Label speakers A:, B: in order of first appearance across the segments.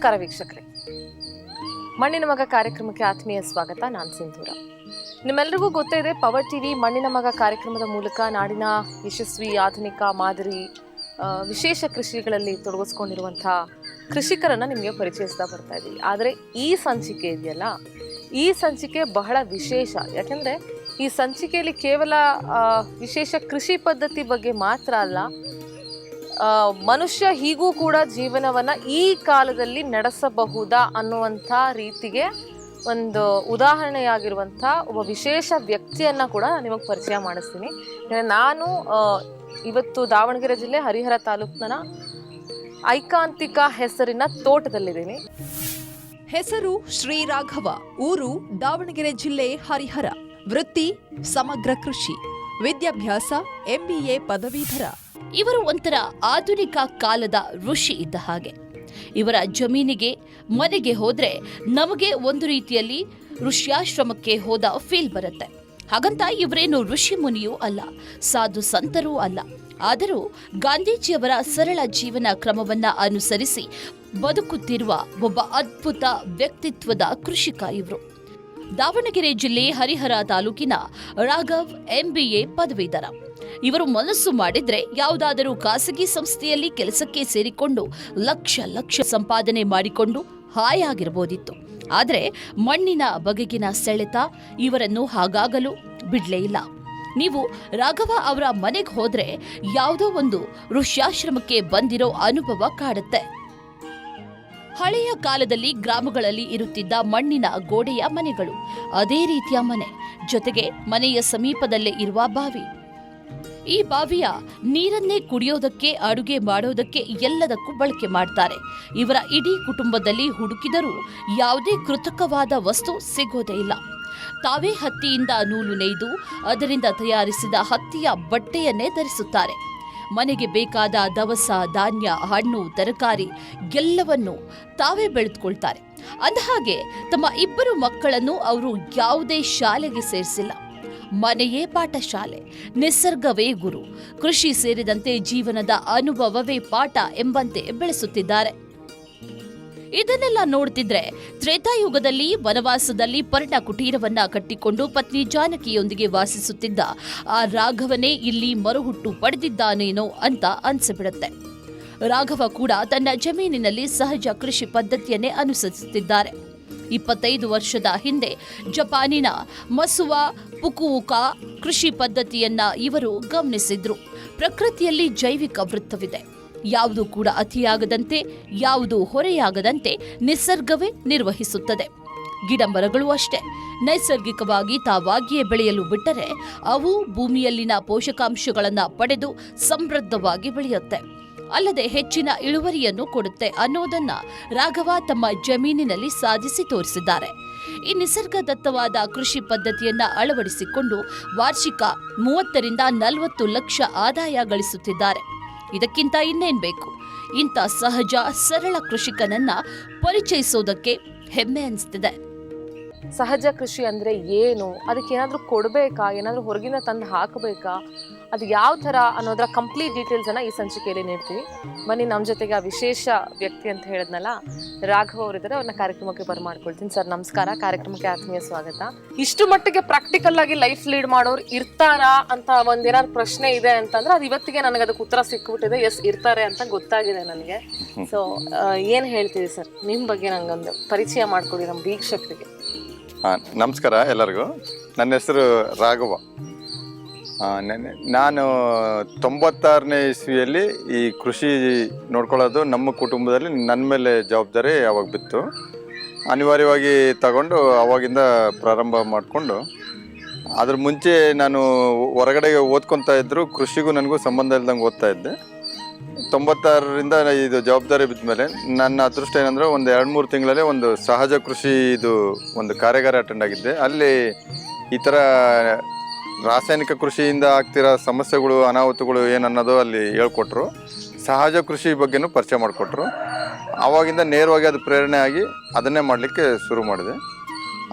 A: ನಮಸ್ಕಾರ ವೀಕ್ಷಕರೇ. ಮಣ್ಣಿನ ಮಗ ಕಾರ್ಯಕ್ರಮಕ್ಕೆ ಆತ್ಮೀಯ ಸ್ವಾಗತ, ನಾನು ಸಿಂಧೂರ. ನಿಮ್ಮೆಲ್ಲರಿಗೂ ಗೊತ್ತೇ ಇದೆ ಪವರ್ ಟಿವಿ ಮಣ್ಣಿನ ಮಗ ಕಾರ್ಯಕ್ರಮದ ಮೂಲಕ ನಾಡಿನ ಯಶಸ್ವಿ ಆಧುನಿಕ ಮಾದರಿ ವಿಶೇಷ ಕೃಷಿಗಳಲ್ಲಿ ತೊಡಗಿಸ್ಕೊಂಡಿರುವಂಥ ಕೃಷಿಕರನ್ನ ನಿಮಗೆ ಪರಿಚಯಿಸ್ತಾ ಬರ್ತಾ ಇದ್ದೀವಿ ಆದರೆ ಈ ಸಂಚಿಕೆ ಇದೆಯಲ್ಲ? ಈ ಸಂಚಿಕೆ ಬಹಳ ವಿಶೇಷ. ಯಾಕೆಂದ್ರೆ ಈ ಸಂಚಿಕೆಯಲ್ಲಿ ಕೇವಲ ವಿಶೇಷ ಕೃಷಿ ಪದ್ಧತಿ ಬಗ್ಗೆ ಮಾತ್ರ ಅಲ್ಲ ಮನುಷ್ಯ ಹೀಗೂ ಕೂಡ ಜೀವನವನ್ನು ಈ ಕಾಲದಲ್ಲಿ ನಡೆಸಬಹುದಾ ಅನ್ನುವಂಥ ರೀತಿಗೆ ಒಂದು ಉದಾಹರಣೆಯಾಗಿರುವಂಥ ಒಬ್ಬ ವಿಶೇಷ ವ್ಯಕ್ತಿಯನ್ನು ಕೂಡ ನಾನು ನಿಮಗೆ ಪರಿಚಯ ಮಾಡಿಸ್ತೀನಿ. ನಾನು ಇವತ್ತು ದಾವಣಗೆರೆ ಜಿಲ್ಲೆ ಹರಿಹರ ತಾಲೂಕಿನ ಐಕಾಂತಿಕ ಹೆಸರಿನ ತೋಟದಲ್ಲಿದ್ದೀನಿ.
B: ಹೆಸರು ಶ್ರೀರಾಘವ, ಊರು ದಾವಣಗೆರೆ ಜಿಲ್ಲೆ ಹರಿಹರ. ವೃತ್ತಿ ಸಮಗ್ರ ಕೃಷಿ. ವಿದ್ಯಾಭ್ಯಾಸ ಎಂಬಿಎ ಪದವೀಧರ.
C: ಇವರು ಒಂಥರ ಆಧುನಿಕ ಕಾಲದ ಋಷಿ ಇದ್ದ ಹಾಗೆ. ಇವರ ಜಮೀನಿಗೆ, ಮನೆಗೆ ಹೋದ್ರೆ ನಮಗೆ ಒಂದು ರೀತಿಯಲ್ಲಿ ಋಷ್ಯಾಶ್ರಮಕ್ಕೆ ಹೋದ ಫೀಲ್ ಬರುತ್ತೆ. ಹಾಗಂತ ಇವರೇನು ಋಷಿ ಮುನಿಯೂ ಅಲ್ಲ, ಸಾಧು ಸಂತರೂ ಅಲ್ಲ. ಆದರೂ ಗಾಂಧೀಜಿಯವರ ಸರಳ ಜೀವನ ಕ್ರಮವನ್ನ ಅನುಸರಿಸಿ ಬದುಕುತ್ತಿರುವ ಒಬ್ಬ ಅದ್ಭುತ ವ್ಯಕ್ತಿತ್ವದ ಕೃಷಿಕ ಇವರು. ದಾವಣಗೆರೆ ಜಿಲ್ಲೆ ಹರಿಹರ ತಾಲೂಕಿನ ರಾಘವ್ ಎಂಬಿಎ ಪದವೀಧರ. ಇವರು ಮನಸ್ಸು ಮಾಡಿದ್ರೆ ಯಾವುದಾದರೂ ಖಾಸಗಿ ಸಂಸ್ಥೆಯಲ್ಲಿ ಕೆಲಸಕ್ಕೆ ಸೇರಿಕೊಂಡು ಲಕ್ಷ ಲಕ್ಷ ಸಂಪಾದನೆ ಮಾಡಿಕೊಂಡು ಹಾಯಾಗಿರಬಹುದಿತ್ತು. ಆದರೆ ಮಣ್ಣಿನ ಬಗೆಗಿನ ಸೆಳೆತ ಇವರನ್ನು ಹಾಗಾಗಲು ಬಿಡಲೇ ಇಲ್ಲ. ನೀವು ರಾಘವ ಅವರ ಮನೆಗೆ ಹೋದ್ರೆ ಯಾವುದೋ ಒಂದು ಋಷ್ಯಾಶ್ರಮಕ್ಕೆ ಬಂದಿರೋ ಅನುಭವ ಕಾಡುತ್ತೆ. ಹಳೆಯ ಕಾಲದಲ್ಲಿ ಗ್ರಾಮಗಳಲ್ಲಿ ಇರುತ್ತಿದ್ದ ಮಣ್ಣಿನ ಗೋಡೆಯ ಮನೆಗಳು, ಅದೇ ರೀತಿಯ ಮನೆ, ಜೊತೆಗೆ ಮನೆಯ ಸಮೀಪದಲ್ಲೇ ಇರುವ ಬಾವಿ. ಈ ಬಾವಿಯ ನೀರನ್ನೇ ಕುಡಿಯೋದಕ್ಕೆ, ಅಡುಗೆ ಮಾಡೋದಕ್ಕೆ ಎಲ್ಲದಕ್ಕೂ ಬಳಕೆ ಮಾಡ್ತಾರೆ. ಇವರ ಇಡೀ ಕುಟುಂಬದಲ್ಲಿ ಹುಡುಕಿದರೂ ಯಾವುದೇ ಕೃತಕವಾದ ವಸ್ತು ಸಿಗೋದೇ ಇಲ್ಲ. ತಾವೇ ಹತ್ತಿಯಿಂದ ನೂಲು ನೇಯ್ದು, ಅದರಿಂದ ತಯಾರಿಸಿದ ಹತ್ತಿಯ ಬಟ್ಟೆಯನ್ನೇ ಧರಿಸುತ್ತಾರೆ. ಮನೆಗೆ ಬೇಕಾದ ದವಸ, ಧಾನ್ಯ, ಹಣ್ಣು, ತರಕಾರಿ ಎಲ್ಲವನ್ನು ತಾವೇ ಬೆಳೆದುಕೊಳ್ತಾರೆ. ಅಂದಹಾಗೆ, ತಮ್ಮ ಇಬ್ಬರು ಮಕ್ಕಳನ್ನು ಅವರು ಯಾವುದೇ ಶಾಲೆಗೆ ಸೇರಿಸಿಲ್ಲ. ಮನೆಯೇ ಪಾಠಶಾಲೆ. ನಿಸರ್ಗವೇ ಗುರು. ಕೃಷಿ ಸೇರಿದಂತೆ ಜೀವನದ ಅನುಭವವೇ ಪಾಠ ಎಂಬಂತೆ ಬೆಳೆಸುತ್ತಿದ್ದಾರೆ. ಇದನ್ನೆಲ್ಲ ನೋಡ್ತಿದ್ರೆ ತ್ರೇತಾಯುಗದಲ್ಲಿ, ವನವಾಸದಲ್ಲಿ ಪರ್ಣ ಕುಟೀರವನ್ನ ಕಟ್ಟಿಕೊಂಡು ಪತ್ನಿ ಜಾನಕಿಯೊಂದಿಗೆ ವಾಸಿಸುತ್ತಿದ್ದ ಆ ರಾಘವನೇ ಇಲ್ಲಿ ಮರುಹುಟ್ಟು ಪಡೆದಿದ್ದಾನೇನೋ ಅಂತ ಅನ್ಸಿಬಿಡುತ್ತೆ. ರಾಘವ ಕೂಡ ತನ್ನ ಜಮೀನಿನಲ್ಲಿ ಸಹಜ ಕೃಷಿ ಪದ್ಧತಿಯನ್ನೇ ಅನುಸರಿಸುತ್ತಿದ್ದಾರೆ. ಇಪ್ಪತ್ತೈದು ವರ್ಷದ ಹಿಂದೆ ಜಪಾನಿನ ಮಸುವ ಪುಕುವುಕಾ ಕೃಷಿ ಪದ್ಧತಿಯನ್ನ ಇವರು ಗಮನಿಸಿದ್ರು. ಪ್ರಕೃತಿಯಲ್ಲಿ ಜೈವಿಕ ವೃತ್ತವಿದೆ. ಯಾವುದು ಕೂಡ ಅತಿಯಾಗದಂತೆ, ಯಾವುದು ಹೊರೆಯಾಗದಂತೆ ನಿಸರ್ಗವೇ ನಿರ್ವಹಿಸುತ್ತದೆ. ಗಿಡ ಮರಗಳು ಅಷ್ಟೇ. ನೈಸರ್ಗಿಕವಾಗಿ ತಾವಾಗಿಯೇ ಬೆಳೆಯಲು ಬಿಟ್ಟರೆ, ಅವು ಭೂಮಿಯಲ್ಲಿನ ಪೋಷಕಾಂಶಗಳನ್ನು ಪಡೆದು ಸಮೃದ್ಧವಾಗಿ ಬೆಳೆಯುತ್ತೆ. ಅಲ್ಲದೆ ಹೆಚ್ಚಿನ ಇಳುವರಿಯನ್ನು ಕೊಡುತ್ತೆ ಅನ್ನೋದನ್ನ ರಾಘವ ತಮ್ಮ ಜಮೀನಿನಲ್ಲಿ ಸಾಧಿಸಿ ತೋರಿಸಿದ್ದಾರೆ. ಈ ನಿಸರ್ಗದತ್ತವಾದ ಕೃಷಿ ಪದ್ಧತಿಯನ್ನ ಅಳವಡಿಸಿಕೊಂಡು ವಾರ್ಷಿಕ ಮೂವತ್ತರಿಂದ ನಲವತ್ತು ಲಕ್ಷ ಆದಾಯ ಗಳಿಸುತ್ತಿದ್ದಾರೆ. ಇದಕ್ಕಿಂತ ಇನ್ನೇನ್ ಬೇಕು? ಇಂಥ ಸಹಜ ಸರಳ ಕೃಷಿಕನನ್ನ ಪರಿಚಯಿಸೋದಕ್ಕೆ ಹೆಮ್ಮೆ ಅನಿಸ್ತಿದೆ.
A: ಸಹಜ ಕೃಷಿ ಅಂದ್ರೆ ಏನು? ಅದಕ್ಕೆ ಏನಾದರೂ ಕೊಡಬೇಕಾ? ಏನಾದರೂ ಹೊರಗಿಂದ ತಂದು ಹಾಕಬೇಕಾ? ಅದು ಯಾವ ಥರ ಅನ್ನೋದರ ಕಂಪ್ಲೀಟ್ ಡೀಟೇಲ್ಸನ್ನು ಈ ಸಂಚಿಕೆಯಲ್ಲಿ ನೀಡ್ತೀವಿ. ಬನ್ನಿ ನಮ್ಮ ಜೊತೆಗೆ ಆ ವಿಶೇಷ ವ್ಯಕ್ತಿ ಅಂತ ಹೇಳಿದ್ನಲ್ಲ, ರಾಘವ್ ಅವರಿದ್ದಾರೆ. ಅವ್ರನ್ನ ಕಾರ್ಯಕ್ರಮಕ್ಕೆ ಬರಮಾಡ್ಕೊಳ್ತೀನಿ ಸರ್, ನಮಸ್ಕಾರ. ಕಾರ್ಯಕ್ರಮಕ್ಕೆ ಆತ್ಮೀಯ ಸ್ವಾಗತ. ಇಷ್ಟು ಮಟ್ಟಿಗೆ ಪ್ರಾಕ್ಟಿಕಲ್ ಆಗಿ ಲೈಫ್ ಲೀಡ್ ಮಾಡೋರು ಇರ್ತಾರಾ ಅಂತ ಒಂದೇನಾದ್ರು ಪ್ರಶ್ನೆ ಇದೆ ಅಂತಂದ್ರೆ ಅದು ಇವತ್ತಿಗೆ ನನಗೆ ಅದಕ್ಕೆ ಉತ್ತರ ಸಿಕ್ಬಿಟ್ಟಿದೆ. ಎಸ್ ಇರ್ತಾರೆ ಅಂತ ಗೊತ್ತಾಗಿದೆ ನನಗೆ. ಸೊ ಏನು ಹೇಳ್ತೀವಿ ಸರ್? ನಿಮ್ಮ ಬಗ್ಗೆ ನಂಗೊಂದು ಪರಿಚಯ ಮಾಡ್ಕೊಡಿ ನಮ್ಮ ವೀಕ್ಷಕರಿಗೆ.
D: ಹಾಂ, ನಮಸ್ಕಾರ ಎಲ್ಲರಿಗೂ. ನನ್ನ ಹೆಸರು ರಾಘವ. ನಾನು ತೊಂಬತ್ತಾರನೇ ಇಸ್ವಿಯಲ್ಲಿ ಈ ಕೃಷಿ ನೋಡ್ಕೊಳ್ಳೋದು ನಮ್ಮ ಕುಟುಂಬದಲ್ಲಿ ನನ್ನ ಮೇಲೆ ಜವಾಬ್ದಾರಿ ಅವಾಗ ಬಿತ್ತು. ಅನಿವಾರ್ಯವಾಗಿ ತಗೊಂಡು ಅವಾಗಿಂದ ಪ್ರಾರಂಭ ಮಾಡಿಕೊಂಡು, ಅದ್ರ ಮುಂಚೆ ನಾನು ಹೊರಗಡೆ ಓದ್ಕೊತಾ ಇದ್ದರು ಕೃಷಿಗೂ ನನಗೂ ಸಂಬಂಧ ಇಲ್ದಂಗೆ ಓದ್ತಾ ಇದ್ದೆ. ತೊಂಬತ್ತಾರರಿಂದ ಇದು ಜವಾಬ್ದಾರಿ ಬಿದ್ದ ಮೇಲೆ ನನ್ನ ಅದೃಷ್ಟ ಏನಂದ್ರೆ ಒಂದು ಎರಡು ಮೂರು ತಿಂಗಳಲ್ಲೇ ಒಂದು ಸಹಜ ಕೃಷಿ ಇದು ಒಂದು ಕಾರ್ಯಾಗಾರ ಅಟೆಂಡ್ ಆಗಿದ್ದೆ. ಅಲ್ಲಿ ಈ ಥರ ರಾಸಾಯನಿಕ ಕೃಷಿಯಿಂದ ಆಗ್ತಿರೋ ಸಮಸ್ಯೆಗಳು, ಅನಾಹುತಗಳು ಏನನ್ನೋದು ಅಲ್ಲಿ ಹೇಳ್ಕೊಟ್ರು. ಸಹಜ ಕೃಷಿ ಬಗ್ಗೆನೂ ಪರಿಚಯ ಮಾಡಿಕೊಟ್ರು. ಆವಾಗಿಂದ ನೇರವಾಗಿ ಅದು ಪ್ರೇರಣೆ ಆಗಿ ಅದನ್ನೇ ಮಾಡಲಿಕ್ಕೆ ಶುರು ಮಾಡಿದೆ.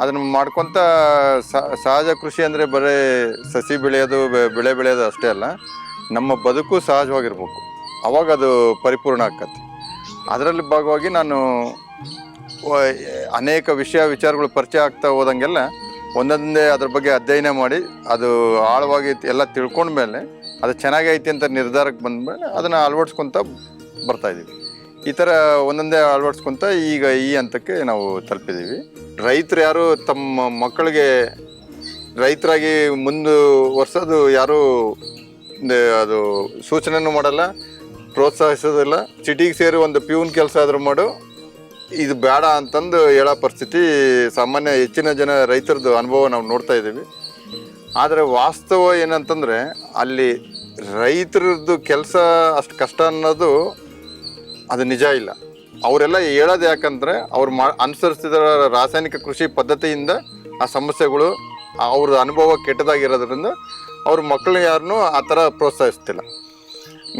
D: ಅದನ್ನು ಮಾಡ್ಕೊತ ಸಹಜ ಕೃಷಿ ಅಂದರೆ ಬರೀ ಸಸಿ ಬೆಳೆಯೋದು ಬೆಳೆ ಬೆಳೆಯೋದು ಅಷ್ಟೇ ಅಲ್ಲ, ನಮ್ಮ ಬದುಕು ಸಹಜವಾಗಿರ್ಬೇಕು. ಅವಾಗ ಅದು ಪರಿಪೂರ್ಣ ಆಕತ್ತೆ. ಅದರಲ್ಲಿ ಭಾಗವಾಗಿ ನಾನು ಅನೇಕ ವಿಷಯ ವಿಚಾರಗಳು ಪರಿಚಯ ಆಗ್ತಾ ಹೋದಂಗೆಲ್ಲ ಒಂದೊಂದೇ ಅದ್ರ ಬಗ್ಗೆ ಅಧ್ಯಯನ ಮಾಡಿ ಅದು ಆಳವಾಗಿ ಎಲ್ಲ ತಿಳ್ಕೊಂಡ್ಮೇಲೆ ಅದು ಚೆನ್ನಾಗೈತಿ ಅಂತ ನಿರ್ಧಾರಕ್ಕೆ ಬಂದಮೇಲೆ ಅದನ್ನು ಅಳವಡಿಸ್ಕೊತ ಬರ್ತಾ ಇದ್ದೀವಿ. ಈ ಥರ ಒಂದೊಂದೇ ಅಳವಡಿಸ್ಕೊತ ಈಗ ಈ ಹಂತಕ್ಕೆ ನಾವು ತಲುಪಿದ್ದೀವಿ. ರೈತರು ಯಾರು ತಮ್ಮ ಮಕ್ಕಳಿಗೆ ರೈತರಾಗಿ ಮುಂದುವರ್ಸೋದು ಯಾರೂ ಅದು ಸೂಚನೆಯೂ ಮಾಡಲ್ಲ. ಪ್ರೋತ್ಸಾಹಿಸೋದಿಲ್ಲ. ಸಿಟಿಗೆ ಸೇರಿ ಒಂದು ಪ್ಯೂನ್ ಕೆಲಸ ಆದರೂ ಮಾಡು. ಇದು ಬೇಡ ಅಂತಂದು ಹೇಳೋ ಪರಿಸ್ಥಿತಿ ಸಾಮಾನ್ಯ ಹೆಚ್ಚಿನ ಜನ ರೈತರದ್ದು ಅನುಭವ ನಾವು ನೋಡ್ತಾ ಇದ್ದೀವಿ. ಆದರೆ ವಾಸ್ತವ ಏನಂತಂದರೆ ಅಲ್ಲಿ ರೈತರದ್ದು ಕೆಲಸ ಅಷ್ಟು ಕಷ್ಟ ಅನ್ನೋದು ಅದು ನಿಜ ಇಲ್ಲ. ಅವರೆಲ್ಲ ಹೇಳೋದು ಯಾಕಂದರೆ ಅವ್ರು ಮಾ ಅನುಸರಿಸಿದ ರಾಸಾಯನಿಕ ಕೃಷಿ ಪದ್ಧತಿಯಿಂದ ಆ ಸಮಸ್ಯೆಗಳು ಅವ್ರದ್ದು ಅನುಭವ ಕೆಟ್ಟದಾಗಿರೋದ್ರಿಂದ ಅವ್ರ ಮಕ್ಕಳು ಯಾರನ್ನೂ ಆ ಥರ ಪ್ರೋತ್ಸಾಹಿಸ್ತಿಲ್ಲ.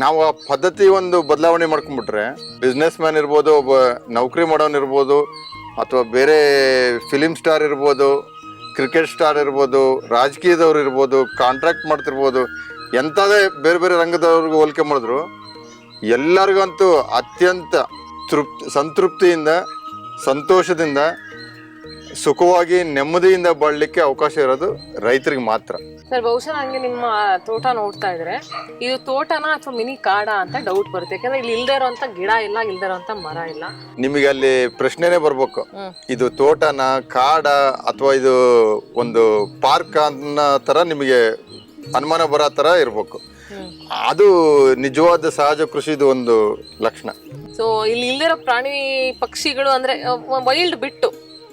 D: ನಾವು ಆ ಪದ್ಧತಿ ಒಂದು ಬದಲಾವಣೆ ಮಾಡ್ಕೊಂಡ್ಬಿಟ್ರೆ ಬಿಸ್ನೆಸ್ ಮ್ಯಾನ್ ಇರ್ಬೋದು, ಒಬ್ಬ ನೌಕರಿ ಮಾಡೋನ್ ಇರ್ಬೋದು, ಅಥವಾ ಬೇರೆ ಫಿಲಿಮ್ ಸ್ಟಾರ್ ಇರ್ಬೋದು ಕ್ರಿಕೆಟ್ ಸ್ಟಾರ್ ಇರ್ಬೋದು, ರಾಜಕೀಯದವ್ರು ಇರ್ಬೋದು ಕಾಂಟ್ರಾಕ್ಟ್ ಮಾಡ್ತಿರ್ಬೋದು, ಎಂಥದೇ ಬೇರೆ ಬೇರೆ ರಂಗದವ್ರಿಗೂ ಹೋಲಿಕೆ ಮಾಡಿದ್ರು, ಎಲ್ಲರಿಗಂತೂ ಅತ್ಯಂತ ತೃಪ್ತಿ, ಸಂತೃಪ್ತಿಯಿಂದ, ಸಂತೋಷದಿಂದ, ಸುಖವಾಗಿ, ನೆಮ್ಮದಿಯಿಂದ ಬಾಳಲಿಕ್ಕೆ ಅವಕಾಶ ಇರೋದು ರೈತರಿಗೆ ಮಾತ್ರ.
A: ಸರ್ ಬಹುಶಃ ನಂಗೆ ನಿಮ್ಮ ತೋಟ ನೋಡ್ತಾ ಇದ್ರೆ ಇದು ತೋಟನ ಅಥವಾ ಮಿನಿ ಕಾಡ ಅಂತ ಡೌಟ್ ಬರುತ್ತೆ. ಯಾಕಂದ್ರೆ ಇಲ್ಲಿ ಇಲ್ದೇ ಇರೋಂಥ ಗಿಡ ಇಲ್ಲ ಇಲ್ದೇ ಇರೋಂಥ ಮರ ಇಲ್ಲ.
D: ನಿಮಗೆ ಅಲ್ಲಿ ಪ್ರಶ್ನೆನೇ ಬರ್ಬೇಕು. ಇದು ತೋಟನ ಕಾಡ ಅಥವಾ ಇದು ಒಂದು ಪಾರ್ಕ್ ಅನ್ನೋ ತರ ನಿಮಗೆ ಅನುಮಾನ ಬರೋ ತರ ಇರಬೇಕು. ಅದು ನಿಜವಾದ ಸಹಜ ಕೃಷಿದು ಒಂದು ಲಕ್ಷಣ.
A: ಸೊ ಇಲ್ಲಿ ಇಲ್ದಿರೋ ಪ್ರಾಣಿ ಪಕ್ಷಿಗಳು ಅಂದ್ರೆ ವೈಲ್ಡ್ ಬಿಟ್ಟು